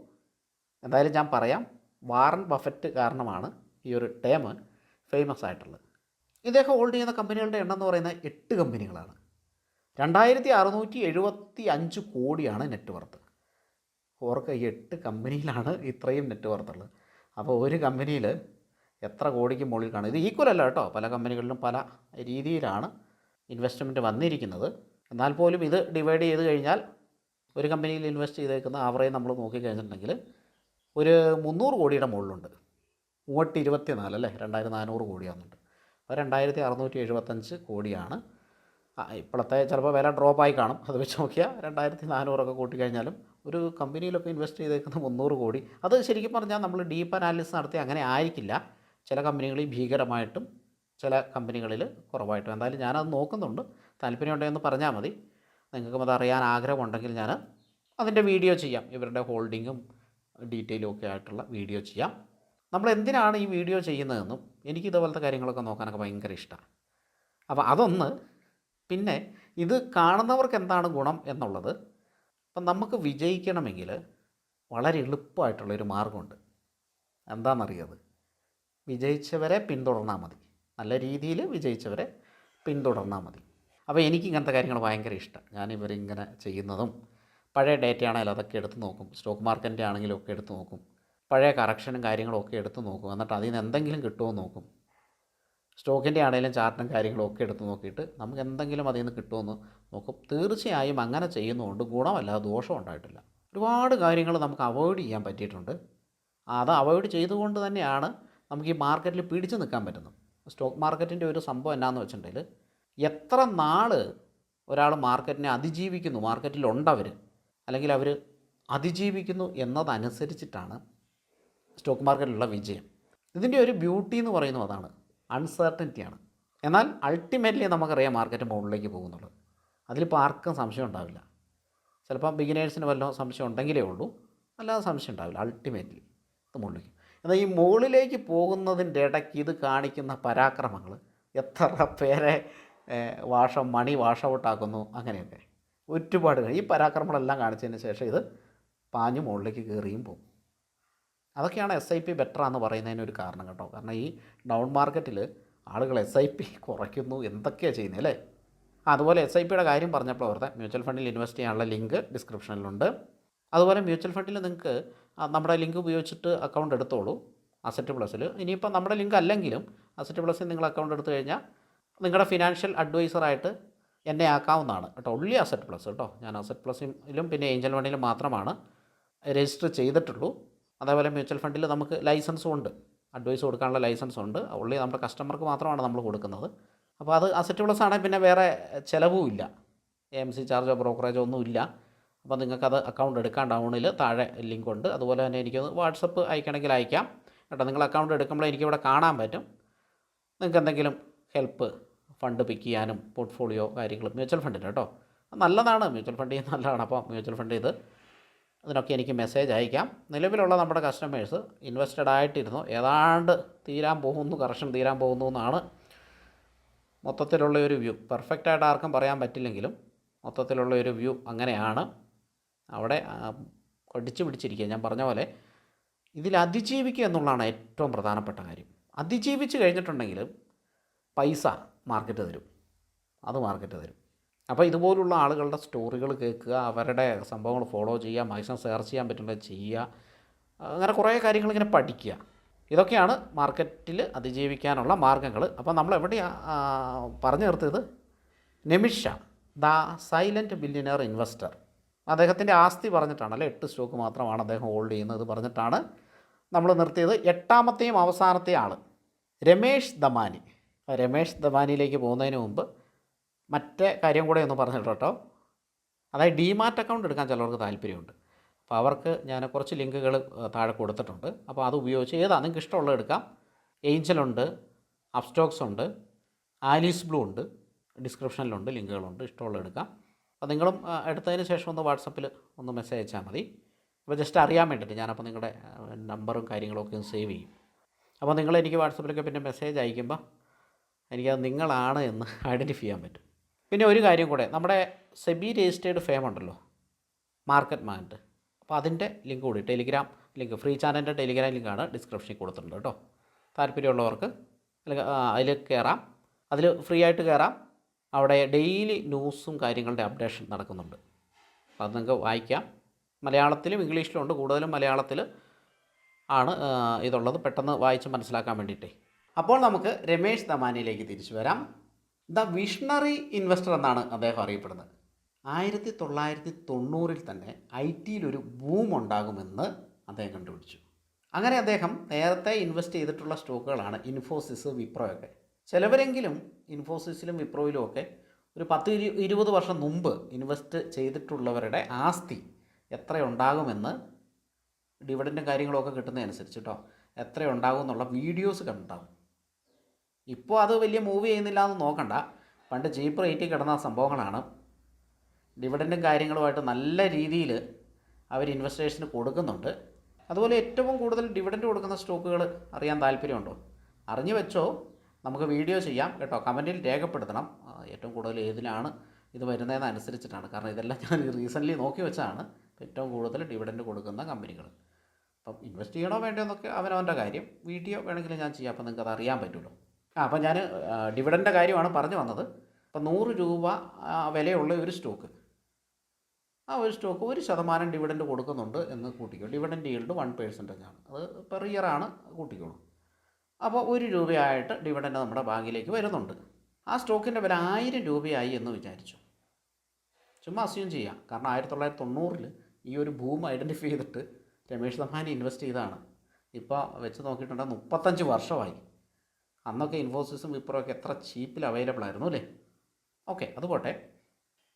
എന്തായാലും ഞാൻ പറയാം വാറൻ ബഫറ്റ് കാരണമാണ് ഈ ഒരു ടേം ഫേമസ് ആയിട്ടുള്ളത്. ഇദ്ദേഹം ഹോൾഡ് ചെയ്യുന്ന കമ്പനികളുടെ എണ്ണം എന്ന് പറയുന്ന എട്ട് കമ്പനികളാണ്. രണ്ടായിരത്തി അറുന്നൂറ്റി എഴുപത്തി അഞ്ച് കോടിയാണ് നെറ്റ് വർത്ത് ഓർക്ക് ഈ എട്ട് കമ്പനിയിലാണ് ഇത്രയും നെറ്റ് വർത്തുള്ളത് അപ്പോൾ ഒരു കമ്പനിയിൽ എത്ര കോടിക്ക് മുകളിൽ കാണും. ഇത് ഈക്വൽ അല്ല കേട്ടോ. പല കമ്പനികളിലും പല രീതിയിലാണ് ഇൻവെസ്റ്റ്മെന്റ് വന്നിരിക്കുന്നത്. എന്നാൽ പോലും ഇത് ഡിവൈഡ് ചെയ്ത് കഴിഞ്ഞാൽ ഒരു കമ്പനിയിൽ ഇൻവെസ്റ്റ് ചെയ്തേക്കുന്ന ആവറേജ് നമ്മൾ നോക്കിക്കഴിഞ്ഞിട്ടുണ്ടെങ്കിൽ ഒരു മുന്നൂറ് കോടിയുടെ മുകളിലുണ്ട്. മൂവട്ടി ഇരുപത്തി നാല് അല്ലേ? രണ്ടായിരത്തി നാനൂറ് കോടിയാകുന്നുണ്ട് അപ്പോൾ രണ്ടായിരത്തി അറുന്നൂറ്റി എഴുപത്തഞ്ച് കോടിയാണ് ഇപ്പോഴത്തെ ചിലപ്പോൾ വില ഡ്രോപ്പായി കാണും. അത് വെച്ച് നോക്കിയാൽ രണ്ടായിരത്തി നാനൂറൊക്കെ കൂട്ടിക്കഴിഞ്ഞാലും ഒരു കമ്പനിയിലൊക്കെ ഇൻവെസ്റ്റ് ചെയ്തേക്കുന്ന മുന്നൂറ് കോടി. അത് ശരിക്കും പറഞ്ഞാൽ നമ്മൾ ഡീപ്പ് അനാലിസിസ് നടത്തി അങ്ങനെ ആയിരിക്കില്ല. ചില കമ്പനികളിൽ ഭീകരമായിട്ടും ചില കമ്പനികളിൽ കുറവായിട്ടും. എന്തായാലും ഞാനത് നോക്കുന്നുണ്ട്. താല്പര്യമുണ്ടെന്ന് പറഞ്ഞാൽ മതി. നിങ്ങൾക്കും അത് അറിയാൻ ആഗ്രഹമുണ്ടെങ്കിൽ ഞാൻ അതിന്റെ വീഡിയോ ചെയ്യാം. ഇവരുടെ ഹോൾഡിങ്ങും ഡീറ്റെയിലും ഒക്കെ ആയിട്ടുള്ള വീഡിയോ ചെയ്യാം. നമ്മൾ എന്തിനാണ് ഈ വീഡിയോ ചെയ്യുന്നതെന്നും എനിക്ക് ഇതുപോലത്തെ കാര്യങ്ങളൊക്കെ നോക്കാനൊക്കെ ഭയങ്കര ഇഷ്ടമാണ്. അപ്പോൾ അതൊന്ന് പിന്നെ ഇത് കാണുന്നവർക്ക് എന്താണ് ഗുണം എന്നുള്ളത് അപ്പം നമുക്ക് വിജയിക്കണമെങ്കിൽ വളരെ എളുപ്പമായിട്ടുള്ളൊരു മാർഗമുണ്ട് എന്താണെന്നറിയത് വിജയിച്ചവരെ പിന്തുടർന്നാൽ മതി. നല്ല രീതിയിൽ വിജയിച്ചവരെ പിന്തുടർന്നാൽ മതി. അപ്പോൾ എനിക്ക് ഇങ്ങനത്തെ കാര്യങ്ങൾ ഭയങ്കര ഇഷ്ടം. ഞാനിവരിങ്ങനെ ചെയ്യുന്നതും പഴയ ഡേറ്റ ആണെങ്കിലും അതൊക്കെ എടുത്ത് നോക്കും. സ്റ്റോക്ക് മാർക്കറ്റിന്റെ ആണെങ്കിലും ഒക്കെ എടുത്ത് നോക്കും. പഴയ കറക്ഷനും കാര്യങ്ങളും ഒക്കെ എടുത്ത് നോക്കും. എന്നിട്ട് അതിൽ നിന്ന് എന്തെങ്കിലും കിട്ടുമോ നോക്കും. സ്റ്റോക്കിന്റെ ആണെങ്കിലും ചാർട്ടും കാര്യങ്ങളും ഒക്കെ എടുത്ത് നോക്കിയിട്ട് നമുക്ക് എന്തെങ്കിലും അതിൽ നിന്ന് കിട്ടുമെന്ന് നോക്കും. തീർച്ചയായും അങ്ങനെ ചെയ്യുന്നതുകൊണ്ട് ഗുണമല്ല ദോഷം ഉണ്ടായിട്ടില്ല. ഒരുപാട് കാര്യങ്ങൾ നമുക്ക് അവോയ്ഡ് ചെയ്യാൻ പറ്റിയിട്ടുണ്ട്. അത് അവോയ്ഡ് ചെയ്തുകൊണ്ട് തന്നെയാണ് നമുക്ക് ഈ മാർക്കറ്റിൽ പിടിച്ചു നിൽക്കാൻ പറ്റുന്നു. സ്റ്റോക്ക് മാർക്കറ്റിന്റെ ഒരു സംഭവം എന്നാന്ന് വെച്ചിട്ടുണ്ടെങ്കിൽ എത്ര നാൾ ഒരാൾ മാർക്കറ്റിനെ അതിജീവിക്കുന്നു? മാർക്കറ്റിലുണ്ടവർ അല്ലെങ്കിൽ അവർ അതിജീവിക്കുന്നു എന്നതനുസരിച്ചിട്ടാണ് സ്റ്റോക്ക് മാർക്കറ്റിലുള്ള വിജയം. ഇതിന്റെ ഒരു ബ്യൂട്ടി എന്ന് പറയുന്നത് അതാണ്. അൺസർട്ടനിറ്റിയാണ് എന്നാൽ അൾട്ടിമേറ്റ്ലി നമുക്കറിയാം മാർക്കറ്റ് മുകളിലേക്ക് പോകുന്നുള്ളത് അതിലിപ്പോൾ ആർക്കും സംശയം ഉണ്ടാവില്ല. ചിലപ്പോൾ ബിഗിനേഴ്സിന് വല്ലതും സംശയം ഉണ്ടെങ്കിലേ ഉള്ളൂ. അല്ലാതെ സംശയം ഉണ്ടാവില്ല. അൾട്ടിമേറ്റ്ലി ഇത് മുകളിലേക്ക്. എന്നാൽ ഈ മുകളിലേക്ക് പോകുന്നതിന്റെ ഇടയ്ക്ക് ഇത് കാണിക്കുന്ന പരാക്രമങ്ങൾ എത്ര പേരെ വാഷം മണി വാഷ് ഔട്ടാക്കുന്നു അങ്ങനെയൊക്കെ. ഒരുപാട്. ഈ പരാക്രമങ്ങളെല്ലാം കാണിച്ചതിന് ശേഷം ഇത് പാഞ്ഞ് മുകളിലേക്ക് കയറിയും പോകും. അതൊക്കെയാണ് എസ് ഐ പി ബെറ്റർ എന്ന് പറയുന്നതിന് ഒരു കാരണം കേട്ടോ. കാരണം ഈ ഡൗൺ മാർക്കറ്റിൽ ആളുകൾ എസ് ഐ പി കുറയ്ക്കുന്നു എന്തൊക്കെയാണ് ചെയ്യുന്നത് അല്ലേ? അതുപോലെ എസ് ഐ പിയുടെ കാര്യം പറഞ്ഞപ്പോൾ ഓർത്തെ മ്യൂച്വൽ ഫണ്ടിൽ ഇൻവെസ്റ്റ് ചെയ്യാനുള്ള ലിങ്ക് ഡിസ്ക്രിപ്ഷനിലുണ്ട് അതുപോലെ മ്യൂച്വൽ ഫണ്ടിൽ നിങ്ങൾക്ക് നമ്മുടെ ലിങ്ക് ഉപയോഗിച്ചിട്ട് അക്കൗണ്ട് എടുത്തോളൂ അസറ്റ് പ്ലസ്സിൽ ഇനിയിപ്പോൾ നമ്മുടെ ലിങ്ക് അല്ലെങ്കിലും അസറ്റ് പ്ലസ്സിൽ നിങ്ങൾ അക്കൗണ്ട് എടുത്തു കഴിഞ്ഞാൽ നിങ്ങളുടെ ഫിനാൻഷ്യൽ അഡ്വൈസറായിട്ട് എന്നെ ആക്കാവുന്നതാണ്. കേട്ടോ ഉള്ളി അസറ്റ് പ്ലസ് കേട്ടോ. ഞാൻ അസറ്റ് പ്ലസ്സിലും പിന്നെ ഏഞ്ചൽ ഫണ്ടിലും മാത്രമാണ് രജിസ്റ്റർ ചെയ്തിട്ടുള്ളൂ. അതേപോലെ മ്യൂച്വൽ ഫണ്ടിൽ നമുക്ക് ലൈസൻസും ഉണ്ട്. അഡ്വൈസ് കൊടുക്കാനുള്ള ലൈസൻസ് ഉണ്ട്. ഉള്ളി നമ്മുടെ കസ്റ്റമർക്ക് മാത്രമാണ് നമ്മൾ കൊടുക്കുന്നത്. അപ്പോൾ അത് അസറ്റ് പ്ലസ് ആണെങ്കിൽ പിന്നെ വേറെ ചിലവും ഇല്ല എം സി ചാർജോ ബ്രോക്കറേജോ ഒന്നും ഇല്ല അപ്പോൾ നിങ്ങൾക്കത് അക്കൗണ്ട് എടുക്കാൻ ഡൗണിൽ താഴെ ലിങ്ക് ഉണ്ട്. അതുപോലെ തന്നെ എനിക്കത് വാട്സപ്പ് അയക്കണമെങ്കിൽ അയക്കാം. കേട്ടോ നിങ്ങൾ അക്കൗണ്ട് എടുക്കുമ്പോൾ എനിക്കിവിടെ കാണാൻ പറ്റും. നിങ്ങൾക്ക് എന്തെങ്കിലും ഹെൽപ്പ് ഫണ്ട് പിക്ക് ചെയ്യാനും പോർട്ട്ഫോളിയോ കാര്യങ്ങൾ മ്യൂച്വൽ ഫണ്ടിൽ കേട്ടോ. നല്ലതാണ്. മ്യൂച്വൽ ഫണ്ട് നല്ലതാണ്. അപ്പോൾ മ്യൂച്വൽ ഫണ്ട് ചെയ്ത് അതിനൊക്കെ എനിക്ക് മെസ്സേജ് അയക്കാം. നിലവിലുള്ള നമ്മുടെ കസ്റ്റമേഴ്സ് ഇൻവെസ്റ്റഡ് ആയിട്ടിരുന്നു. ഏതാണ്ട് തീരാൻ പോകുന്നു കറക്ഷൻ തീരാൻ പോകുന്നു എന്നാണ് മൊത്തത്തിലുള്ള ഒരു വ്യൂ പെർഫെക്റ്റായിട്ട് ആർക്കും പറയാൻ പറ്റില്ലെങ്കിലും മൊത്തത്തിലുള്ള ഒരു വ്യൂ അങ്ങനെയാണ്. അവിടെ കടിച്ചു പിടിച്ചിരിക്കുക. ഞാൻ പറഞ്ഞ പോലെ ഇതിൽ അതിജീവിക്കുക എന്നുള്ളതാണ് ഏറ്റവും പ്രധാനപ്പെട്ട കാര്യം. അതിജീവിച്ച് കഴിഞ്ഞിട്ടുണ്ടെങ്കിൽ പൈസ മാർക്കറ്റ് തരും. അത് മാർക്കറ്റ് തരും. അപ്പോൾ ഇതുപോലുള്ള ആളുകളുടെ സ്റ്റോറികൾ കേൾക്കുക അവരുടെ സംഭവങ്ങൾ ഫോളോ ചെയ്യുക മാക്സിമം സെർച്ച് ചെയ്യാൻ പറ്റുന്നത് ചെയ്യുക അങ്ങനെ കുറേ കാര്യങ്ങൾ ഇങ്ങനെ പഠിക്കുക. ഇതൊക്കെയാണ് മാർക്കറ്റിൽ അതിജീവിക്കാനുള്ള മാർഗങ്ങൾ അപ്പോൾ നമ്മൾ എവിടെയാണ് പറഞ്ഞു നിർത്തിയത് Nemish the silent billionaire investor അദ്ദേഹത്തിന്റെ ആസ്തി പറഞ്ഞിട്ടാണ് അല്ലെ? എട്ട് സ്റ്റോക്ക് മാത്രമാണ് അദ്ദേഹം ഹോൾഡ് ചെയ്യുന്നത് പറഞ്ഞിട്ടാണ് നമ്മൾ നിർത്തിയത്. എട്ടാമത്തെയും അവസാനത്തെ ആൾ രമേഷ് ദമാനി രമേഷ് ദമാനിയിലേക്ക് പോകുന്നതിന് മുമ്പ് മറ്റേ കാര്യം കൂടെ ഒന്ന് പറഞ്ഞിട്ട് കേട്ടോ. അതായത് ഡിമാറ്റ് അക്കൗണ്ട് എടുക്കാൻ ചിലർക്ക് താല്പര്യമുണ്ട്. അപ്പോൾ അവർക്ക് ഞാൻ കുറച്ച് ലിങ്കുകൾ താഴെ കൊടുത്തിട്ടുണ്ട്. അപ്പോൾ അത് ഉപയോഗിച്ച് ഏതാ നിങ്ങൾക്ക് ഇഷ്ടമുള്ളത് എടുക്കാം. ഏഞ്ചലുണ്ട് അപ്സ്റ്റോക്സ് ഉണ്ട് ആലീസ് ബ്ലൂ ഉണ്ട് ഡിസ്ക്രിപ്ഷനിലുണ്ട് ലിങ്കുകളുണ്ട്. ഇഷ്ടമുള്ളത് എടുക്കാം. അപ്പോൾ നിങ്ങളും എടുത്തതിന് ശേഷം ഒന്ന് വാട്സപ്പിൽ ഒന്ന് മെസ്സേജ് അയച്ചാൽ മതി. അപ്പോൾ ജസ്റ്റ് അറിയാൻ വേണ്ടിയിട്ട് ഞാനപ്പോൾ നിങ്ങളുടെ നമ്പറും കാര്യങ്ങളൊക്കെ ഒന്ന് സേവ് ചെയ്യും. അപ്പോൾ നിങ്ങൾ എനിക്ക് വാട്സപ്പിലൊക്കെ പിന്നെ മെസ്സേജ് അയക്കുമ്പോൾ എനിക്കത് നിങ്ങളാണ് എന്ന് ഐഡന്റിഫൈ ചെയ്യാൻ പറ്റും. പിന്നെ ഒരു കാര്യം കൂടെ നമ്മുടെ സെബി രജിസ്റ്റേർഡ് ഫേം ഉണ്ടല്ലോ മാർക്കറ്റ് മാൻഡ്. അപ്പോൾ അതിന്റെ ലിങ്ക് കൂടി ടെലിഗ്രാം ലിങ്ക് ഫ്രീ ചാനലിന്റെ ടെലിഗ്രാം ലിങ്കാണ് ഡിസ്ക്രിപ്ഷനിൽ കൊടുത്തിട്ടുണ്ട് കേട്ടോ. താല്പര്യമുള്ളവർക്ക് അതിൽ കയറാം. അതിൽ ഫ്രീ ആയിട്ട് കയറാം. അവിടെ ഡെയിലി ന്യൂസും കാര്യങ്ങളുടെ അപ്ഡേഷൻ നടക്കുന്നുണ്ട്. അത് നിങ്ങൾക്ക് വായിക്കാം. മലയാളത്തിലും ഇംഗ്ലീഷിലും ഉണ്ട് കൂടുതലും മലയാളത്തിൽ ആണ് ഇതുള്ളത്. പെട്ടെന്ന് വായിച്ച് മനസ്സിലാക്കാൻ വേണ്ടിയിട്ടേ. അപ്പോൾ നമുക്ക് രമേശ് ദമാനിയിലേക്ക് തിരിച്ചു വരാം. ദ വിഷണറി ഇൻവെസ്റ്റർ എന്നാണ് അദ്ദേഹം അറിയപ്പെടുന്നത്. ആയിരത്തി തൊള്ളായിരത്തി തൊണ്ണൂറിൽ തന്നെ ഐ ടിയിലൊരു ബൂം ഉണ്ടാകുമെന്ന് അദ്ദേഹം കണ്ടുപിടിച്ചു. അങ്ങനെ അദ്ദേഹം നേരത്തെ ഇൻവെസ്റ്റ് ചെയ്തിട്ടുള്ള സ്റ്റോക്കുകളാണ് ഇൻഫോസിസ് വിപ്രോയൊക്കെ ചിലവരെങ്കിലും ഇൻഫോസിസിലും വിപ്രോയിലും ഒക്കെ ഒരു പത്ത് ഇരു ഇരുപത് വർഷം മുമ്പ് ഇൻവെസ്റ്റ് ചെയ്തിട്ടുള്ളവരുടെ ആസ്തി എത്രയുണ്ടാകുമെന്ന് ഡിവിഡന്റും കാര്യങ്ങളൊക്കെ കിട്ടുന്നതനുസരിച്ച് കേട്ടോ എത്ര ഉണ്ടാകും എന്നുള്ള വീഡിയോസ് കണ്ടാവും. ഇപ്പോൾ അത് വലിയ മൂവ് ചെയ്യുന്നില്ല എന്ന് നോക്കണ്ട. പണ്ട് ജീപ്പ് റേറ്റിൽ കിടന്ന സംഭവങ്ങളാണ്. ഡിവിഡന്റും കാര്യങ്ങളുമായിട്ട് നല്ല രീതിയിൽ അവർ ഇൻവെസ്റ്റേഴ്സിന് കൊടുക്കുന്നുണ്ട്. അതുപോലെ ഏറ്റവും കൂടുതൽ ഡിവിഡന്റ് കൊടുക്കുന്ന സ്റ്റോക്കുകൾ അറിയാൻ താല്പര്യമുണ്ടോ? അറിഞ്ഞു വെച്ചോ? നമുക്ക് വീഡിയോ ചെയ്യാം കേട്ടോ. കമന്റിൽ രേഖപ്പെടുത്തണം. ഏറ്റവും കൂടുതൽ ഏതിലാണ് ഇത് വരുന്നതെന്ന് അനുസരിച്ചിട്ടാണ് കാരണം ഇതെല്ലാം ഞാൻ റീസെന്റ്ലി നോക്കി വെച്ചാണ് ഏറ്റവും കൂടുതൽ ഡിവിഡന്റ് കൊടുക്കുന്ന കമ്പനികൾ അപ്പം ഇൻവെസ്റ്റ് ചെയ്യണോ വേണ്ടോ എന്നൊക്കെ അവനവന്റെ കാര്യം. വീഡിയോ വേണമെങ്കിൽ ഞാൻ ചെയ്യാം. അപ്പം നിങ്ങൾക്ക് അത് അറിയാൻ പറ്റുമല്ലോ. ആ അപ്പം ഞാൻ ഡിവിഡന്റെ കാര്യമാണ് പറഞ്ഞു വന്നത്. അപ്പം നൂറ് രൂപ വിലയുള്ള ഒരു സ്റ്റോക്ക് ആ ഒരു സ്റ്റോക്ക് ഒരു ശതമാനം ഡിവിഡന്റ് കൊടുക്കുന്നുണ്ട് എന്ന് കൂട്ടിക്കോ. ഡിവിഡന്റ് ഈൽഡ് വൺ പേഴ്സന്റേജ് ആണ് അത് പെർ ഇയർ ആണ് കൂട്ടിക്കോളൂ. അപ്പോൾ ഒരു രൂപയായിട്ട് ഡിവിഡന്റ് നമ്മുടെ ബാങ്കിലേക്ക് വരുന്നുണ്ട്. ആ സ്റ്റോക്കിന്റെ വില ആയിരം രൂപയായി എന്ന് വിചാരിച്ചു. ചുമ്മാ അസ്യൂം ചെയ്യാം. കാരണം ആയിരത്തി തൊള്ളായിരത്തി തൊണ്ണൂറിൽ ഈ ഒരു ഭൂമി ഐഡന്റിഫൈ ചെയ്തിട്ട് രമേഷ് ദമാനി ഇൻവെസ്റ്റ് ചെയ്തതാണ്. ഇപ്പോൾ വെച്ച് നോക്കിയിട്ടുണ്ടെങ്കിൽ മുപ്പത്തഞ്ച് വർഷമായി. അന്നൊക്കെ ഇൻഫോസിസും വിപ്രോ ഒക്കെ എത്ര ചീപ്പിൽ അവൈലബിൾ ആയിരുന്നു അല്ലേ? ഓക്കെ അതുപോട്ടെ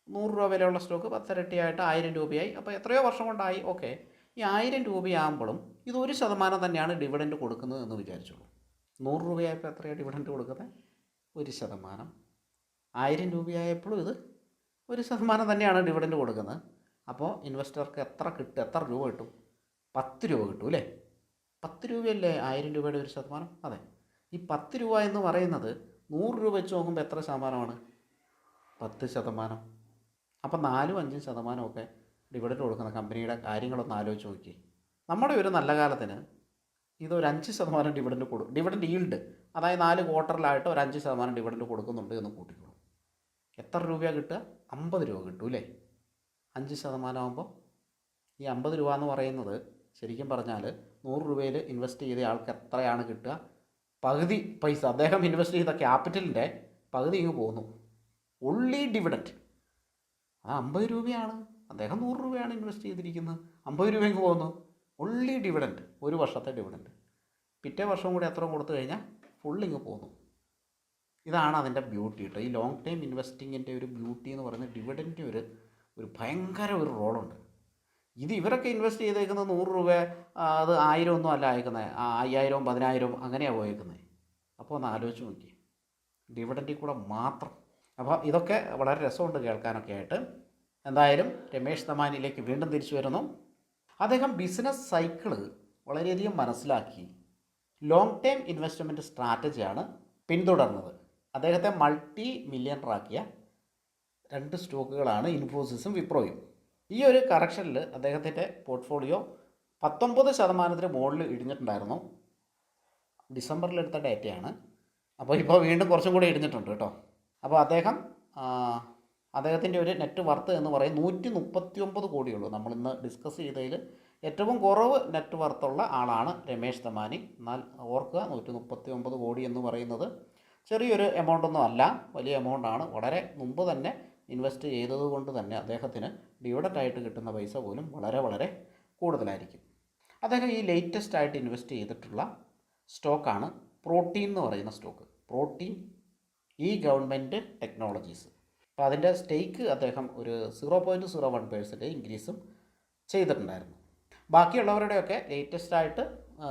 നൂറ് രൂപ വിലയുള്ള സ്റ്റോക്ക് പത്തിരട്ടിയായിട്ട് ആയിരം രൂപയായി. അപ്പോൾ എത്രയോ വർഷം കൊണ്ടായി. ഓക്കെ ഈ ആയിരം രൂപയാകുമ്പോഴും ഇത് ഒരു ശതമാനം തന്നെയാണ് ഡിവിഡന്റ് കൊടുക്കുന്നത് എന്ന് വിചാരിച്ചോളൂ നൂറ് രൂപയായപ്പോൾ എത്രയാണ് ഡിവിഡന്റ് കൊടുക്കുന്നത്? ഒരു ശതമാനം. ആയിരം രൂപയായപ്പോഴും ഇത് ഒരു ശതമാനം തന്നെയാണ് ഡിവിഡന്റ് കൊടുക്കുന്നത്. അപ്പോൾ ഇൻവെസ്റ്റർക്ക് എത്ര കിട്ടും എത്ര രൂപ കിട്ടും? പത്ത് രൂപ കിട്ടും അല്ലേ? പത്ത് രൂപയല്ലേ ആയിരം രൂപയുടെ ഒരു ശതമാനം? അതെ. ഈ പത്ത് രൂപ എന്ന് പറയുന്നത് നൂറ് രൂപ വെച്ച് നോക്കുമ്പോൾ എത്ര ശതമാനമാണ്? പത്ത് ശതമാനം. അപ്പം നാലും അഞ്ചും ശതമാനമൊക്കെ ഡിവിഡന്റ് കൊടുക്കുന്ന കമ്പനിയുടെ കാര്യങ്ങളൊന്ന് ആലോചിച്ച് നോക്കി നമ്മുടെ ഒരു നല്ല കാലത്തിന് ഇതൊരു അഞ്ച് ശതമാനം ഡിവിഡന്റ് കൊടുക്കും ഡിവിഡന്റ് ഈൽഡ് അതായത് നാല് ക്വാർട്ടറിലായിട്ട് ഒരു അഞ്ച് ശതമാനം ഡിവിഡന്റ് കൊടുക്കുന്നുണ്ട് എന്ന് കൂട്ടിക്കോളൂ. എത്ര രൂപയാണ് കിട്ടുക? അമ്പത് രൂപ കിട്ടും അല്ലേ? അഞ്ച് ശതമാനം ആകുമ്പോൾ ഈ അമ്പത് രൂപ എന്ന് പറയുന്നത് ശരിക്കും പറഞ്ഞാൽ നൂറ് രൂപയിൽ ഇൻവെസ്റ്റ് ചെയ്ത ആൾക്ക് എത്രയാണ് കിട്ടുക? പകുതി പൈസ അദ്ദേഹം ഇൻവെസ്റ്റ് ചെയ്ത ക്യാപിറ്റലിന്റെ പകുതി ഇങ്ങ് പോകുന്നു ഒള്ളി ഡിവിഡന്റ് അത് അമ്പത് രൂപയാണ്. അദ്ദേഹം നൂറ് രൂപയാണ് ഇൻവെസ്റ്റ് ചെയ്തിരിക്കുന്നത്. അമ്പത് രൂപ ഇങ്ങ് പോകുന്നു ഒള്ളി ഡിവിഡന്റ് ഒരു വർഷത്തെ ഡിവിഡന്റ് പിറ്റേ വർഷവും കൂടി എത്ര കൊടുത്തു കഴിഞ്ഞാൽ ഫുള്ളിങ് പോകുന്നു ഇതാണ് അതിന്റെ ബ്യൂട്ടി കേട്ടോ ഈ ലോങ് ടൈം ഇൻവെസ്റ്റിങ്ങിന്റെ ഒരു ബ്യൂട്ടി എന്ന് പറയുന്നത് ഡിവിഡന്റ് ഒരു ഒരു ഭയങ്കര ഒരു റോളുണ്ട് ഇത് ഇവരൊക്കെ ഇൻവെസ്റ്റ് ചെയ്തേക്കുന്നത് നൂറ് രൂപ അത് ആയിരം ഒന്നും അല്ല അയക്കുന്നത് അയ്യായിരവും പതിനായിരവും അങ്ങനെയാണ് പോയേക്കുന്നത് അപ്പോൾ ഒന്ന് ആലോചിച്ച് നോക്കി ഡിവിഡന്റിൽ കൂടെ മാത്രം. അപ്പോൾ ഇതൊക്കെ വളരെ രസമുണ്ട് കേൾക്കാനൊക്കെ ആയിട്ട്. എന്തായാലും രമേശ് തമാനിയിലേക്ക് വീണ്ടും തിരിച്ചു വരുന്നു. അദ്ദേഹം ബിസിനസ് സൈക്കിൾ വളരെയധികം മനസ്സിലാക്കി. ലോങ് ടൈം ഇൻവെസ്റ്റ്മെന്റ് സ്ട്രാറ്റജിയാണ് പിന്തുടർന്നത്. അദ്ദേഹത്തെ മൾട്ടി മില്യണറാക്കിയ രണ്ട് സ്റ്റോക്കുകളാണ് ഇൻഫോസിസും വിപ്രോയും ഈ ഒരു കറക്ഷനിൽ അദ്ദേഹത്തിന്റെ പോർട്ട്ഫോളിയോ പത്തൊമ്പത് ശതമാനത്തിന് മുകളിൽ ഇടിഞ്ഞിട്ടുണ്ടായിരുന്നു. ഡിസംബറിൽ ഡിസംബറിലെടുത്ത ഡേറ്റയാണ്. അപ്പോൾ ഇപ്പോൾ വീണ്ടും കുറച്ചും കൂടി ഇടിഞ്ഞിട്ടുണ്ട് കേട്ടോ. അപ്പോൾ അദ്ദേഹം അദ്ദേഹത്തിന്റെ ഒരു നെറ്റ് വർത്ത് എന്ന് പറയും നൂറ്റി മുപ്പത്തി ഒമ്പത് കോടിയുള്ളൂ നമ്മളിന്ന് ഡിസ്കസ് ചെയ്തതിൽ ഏറ്റവും കുറവ് നെറ്റ് വർത്തുള്ള ആളാണ് രമേശ് തമാനി എന്നാൽ ഓർക്കുക നൂറ്റി മുപ്പത്തി ഒമ്പത് കോടി എന്ന് പറയുന്നത് ചെറിയൊരു എമൗണ്ട് ഒന്നും അല്ല. വലിയ എമൗണ്ട് ആണ്. വളരെ മുമ്പ് തന്നെ ഇൻവെസ്റ്റ് ചെയ്തതുകൊണ്ട് തന്നെ അദ്ദേഹത്തിന് ഡിവിഡന്റ് ആയിട്ട് കിട്ടുന്ന പൈസ പോലും വളരെ വളരെ കൂടുതലായിരിക്കും. അദ്ദേഹം ഈ ലേറ്റസ്റ്റ് ആയിട്ട് ഇൻവെസ്റ്റ് ചെയ്തിട്ടുള്ള സ്റ്റോക്കാണ് പ്രോട്ടീൻ എന്ന് പറയുന്ന സ്റ്റോക്ക് പ്രോട്ടീൻ ഈ ഗവൺമെന്റ് ടെക്നോളജീസ് അപ്പോൾ അതിന്റെ സ്റ്റേക്ക് അദ്ദേഹം ഒരു zero point zero one percentage ഇൻക്രീസും ചെയ്തിട്ടുണ്ടായിരുന്നു. ബാക്കിയുള്ളവരുടെയൊക്കെ ലേറ്റസ്റ്റ് ആയിട്ട്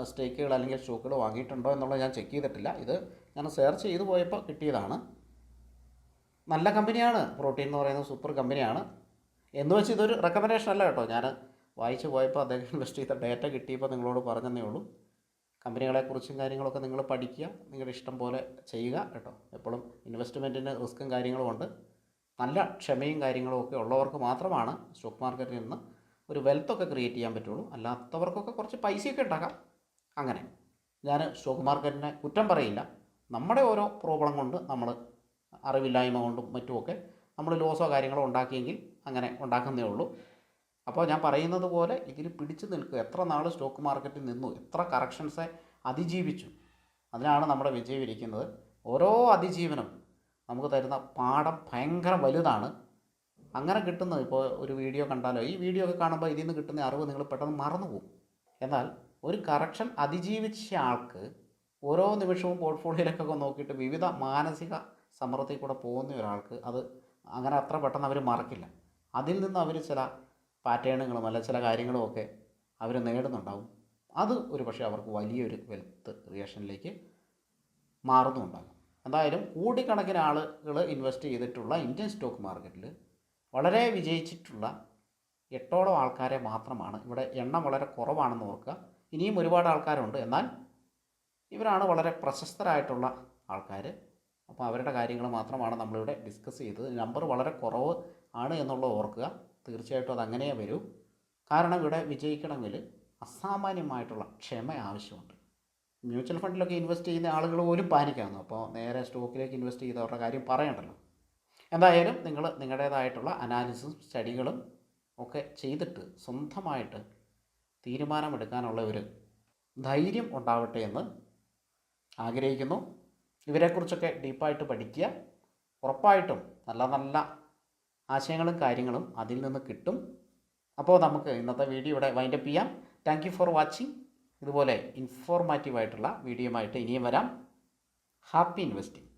സ്റ്റേക്കുകൾ അല്ലെങ്കിൽ സ്റ്റോക്കുകൾ വാങ്ങിയിട്ടുണ്ടോ എന്നുള്ളത് ഞാൻ ചെക്ക് ചെയ്തിട്ടില്ല. ഇത് ഞാൻ സെർച്ച് ചെയ്ത് പോയപ്പോൾ കിട്ടിയതാണ്. നല്ല കമ്പനിയാണ്. പ്രോട്ടീൻ എന്ന് പറയുന്നത് സൂപ്പർ കമ്പനിയാണ്. എന്ന് വെച്ച് ഇതൊരു റെക്കമെൻഡേഷൻ അല്ല കേട്ടോ. ഞാൻ വായിച്ചു പോയപ്പോൾ അദ്ദേഹം ഇൻവെസ്റ്റ് ചെയ്ത ഡേറ്റ കിട്ടിയപ്പോൾ നിങ്ങളോട് പറഞ്ഞതേ ഉള്ളൂ. കമ്പനികളെക്കുറിച്ചും കാര്യങ്ങളൊക്കെ നിങ്ങൾ പഠിക്കുക. നിങ്ങളുടെ ഇഷ്ടം പോലെ ചെയ്യുക കേട്ടോ. എപ്പോഴും ഇൻവെസ്റ്റ്മെന്റിന് റിസ്ക്കും കാര്യങ്ങളും ഉണ്ട്. നല്ല ക്ഷമയും കാര്യങ്ങളും ഒക്കെ ഉള്ളവർക്ക് മാത്രമാണ് സ്റ്റോക്ക് മാർക്കറ്റിൽ നിന്ന് ഒരു വെൽത്തൊക്കെ ക്രിയേറ്റ് ചെയ്യാൻ പറ്റുള്ളൂ. അല്ലാത്തവർക്കൊക്കെ കുറച്ച് പൈസയൊക്കെ ഉണ്ടാക്കാം. അങ്ങനെ. ഞാൻ സ്റ്റോക്ക് മാർക്കറ്റിനെ കുറ്റം പറയില്ല. നമ്മുടെ ഓരോ പ്രോബ്ലം കൊണ്ട് നമ്മൾ അറിവില്ലായ്മ കൊണ്ടും മറ്റുമൊക്കെ നമ്മൾ ലോസോ കാര്യങ്ങളോ ഉണ്ടാക്കിയെങ്കിൽ അങ്ങനെ ഉണ്ടാക്കുന്നേ ഉള്ളൂ. അപ്പോൾ ഞാൻ പറയുന്നത് പോലെ ഇതിൽ പിടിച്ചു നിൽക്കുക. എത്ര നാൾ സ്റ്റോക്ക് മാർക്കറ്റിൽ നിന്നു? എത്ര കറക്ഷൻസെ അതിജീവിച്ചു? അതിനാണ് നമ്മുടെ വിജയം ഇരിക്കുന്നത്. ഓരോ അതിജീവനം നമുക്ക് തരുന്ന പാഠം ഭയങ്കര വലുതാണ്. അങ്ങനെ കിട്ടുന്നത് ഇപ്പോൾ ഒരു വീഡിയോ കണ്ടാലോ ഈ വീഡിയോ ഒക്കെ കാണുമ്പോൾ ഇതിൽ നിന്ന് കിട്ടുന്ന അറിവ് നിങ്ങൾ പെട്ടെന്ന് മറന്നുപോകും. എന്നാൽ ഒരു കറക്ഷൻ അതിജീവിച്ച ആൾക്ക് ഓരോ നിമിഷവും പോർട്ട്ഫോളിയോയിലൊക്കെ നോക്കിയിട്ട് വിവിധ മാനസിക സമ്മർദ്ദത്തിൽ കൂടെ പോകുന്ന ഒരാൾക്ക് അത് അങ്ങനെ അത്ര പെട്ടെന്ന് അവർ മറക്കില്ല. അതിൽ നിന്ന് അവർ ചില പാറ്റേണുകളും അല്ല ചില കാര്യങ്ങളും ഒക്കെ അവർ നേടുന്നുണ്ടാവും. അത് ഒരു പക്ഷേ അവർക്ക് വലിയൊരു വെൽത്ത് ക്രിയേഷനിലേക്ക് മാറുന്നുണ്ടാകും. എന്തായാലും കോടിക്കണക്കിന് ആളുകൾ ഇൻവെസ്റ്റ് ചെയ്തിട്ടുള്ള ഇന്ത്യൻ സ്റ്റോക്ക് മാർക്കറ്റിൽ വളരെ വിജയിച്ചിട്ടുള്ള എട്ടോളം ആൾക്കാരെ മാത്രമാണ്. ഇവിടെ എണ്ണം വളരെ കുറവാണെന്ന് ഓർക്കുക. ഇനിയും ഒരുപാട് ആൾക്കാരുണ്ട്. എന്നാൽ ഇവരാണ് വളരെ പ്രശസ്തരായിട്ടുള്ള ആൾക്കാർ അപ്പോൾ അവരുടെ കാര്യങ്ങൾ മാത്രമാണ് നമ്മളിവിടെ ഡിസ്കസ് ചെയ്തത്. നമ്പർ വളരെ കുറവ് ആണ് എന്നുള്ളത് ഓർക്കുക. തീർച്ചയായിട്ടും അതങ്ങനെ വരൂ. കാരണം ഇവിടെ വിജയിക്കണമെങ്കിൽ അസാമാന്യമായിട്ടുള്ള ക്ഷമ ആവശ്യമുണ്ട്. മ്യൂച്വൽ ഫണ്ടിലൊക്കെ ഇൻവെസ്റ്റ് ചെയ്യുന്ന ആളുകൾ പോലും പാനിക്കാവുന്നു അപ്പോൾ നേരെ സ്റ്റോക്കിലേക്ക് ഇൻവെസ്റ്റ് ചെയ്തവരുടെ കാര്യം പറയണ്ടല്ലോ. എന്തായാലും നിങ്ങൾ നിങ്ങളുടേതായിട്ടുള്ള അനാലിസിസും സ്റ്റഡികളും ഒക്കെ ചെയ്തിട്ട് സ്വന്തമായിട്ട് തീരുമാനമെടുക്കാനുള്ള ഒരു ധൈര്യം ഉണ്ടാവട്ടെ എന്ന് ആഗ്രഹിക്കുന്നു. ഇവരെക്കുറിച്ചൊക്കെ ഡീപ്പായിട്ട് പഠിക്കുക. ഉറപ്പായിട്ടും നല്ല നല്ല ആശയങ്ങളും കാര്യങ്ങളും അതിൽ നിന്ന് കിട്ടും. അപ്പോൾ നമുക്ക് ഇന്നത്തെ വീഡിയോ ഇവിടെ വൈൻഡപ്പ് ചെയ്യാം. Thank for watching. ഇതുപോലെ ഇൻഫോർമാറ്റീവായിട്ടുള്ള വീഡിയോ ആയിട്ട് ഇനിയും വരാം. Happy investing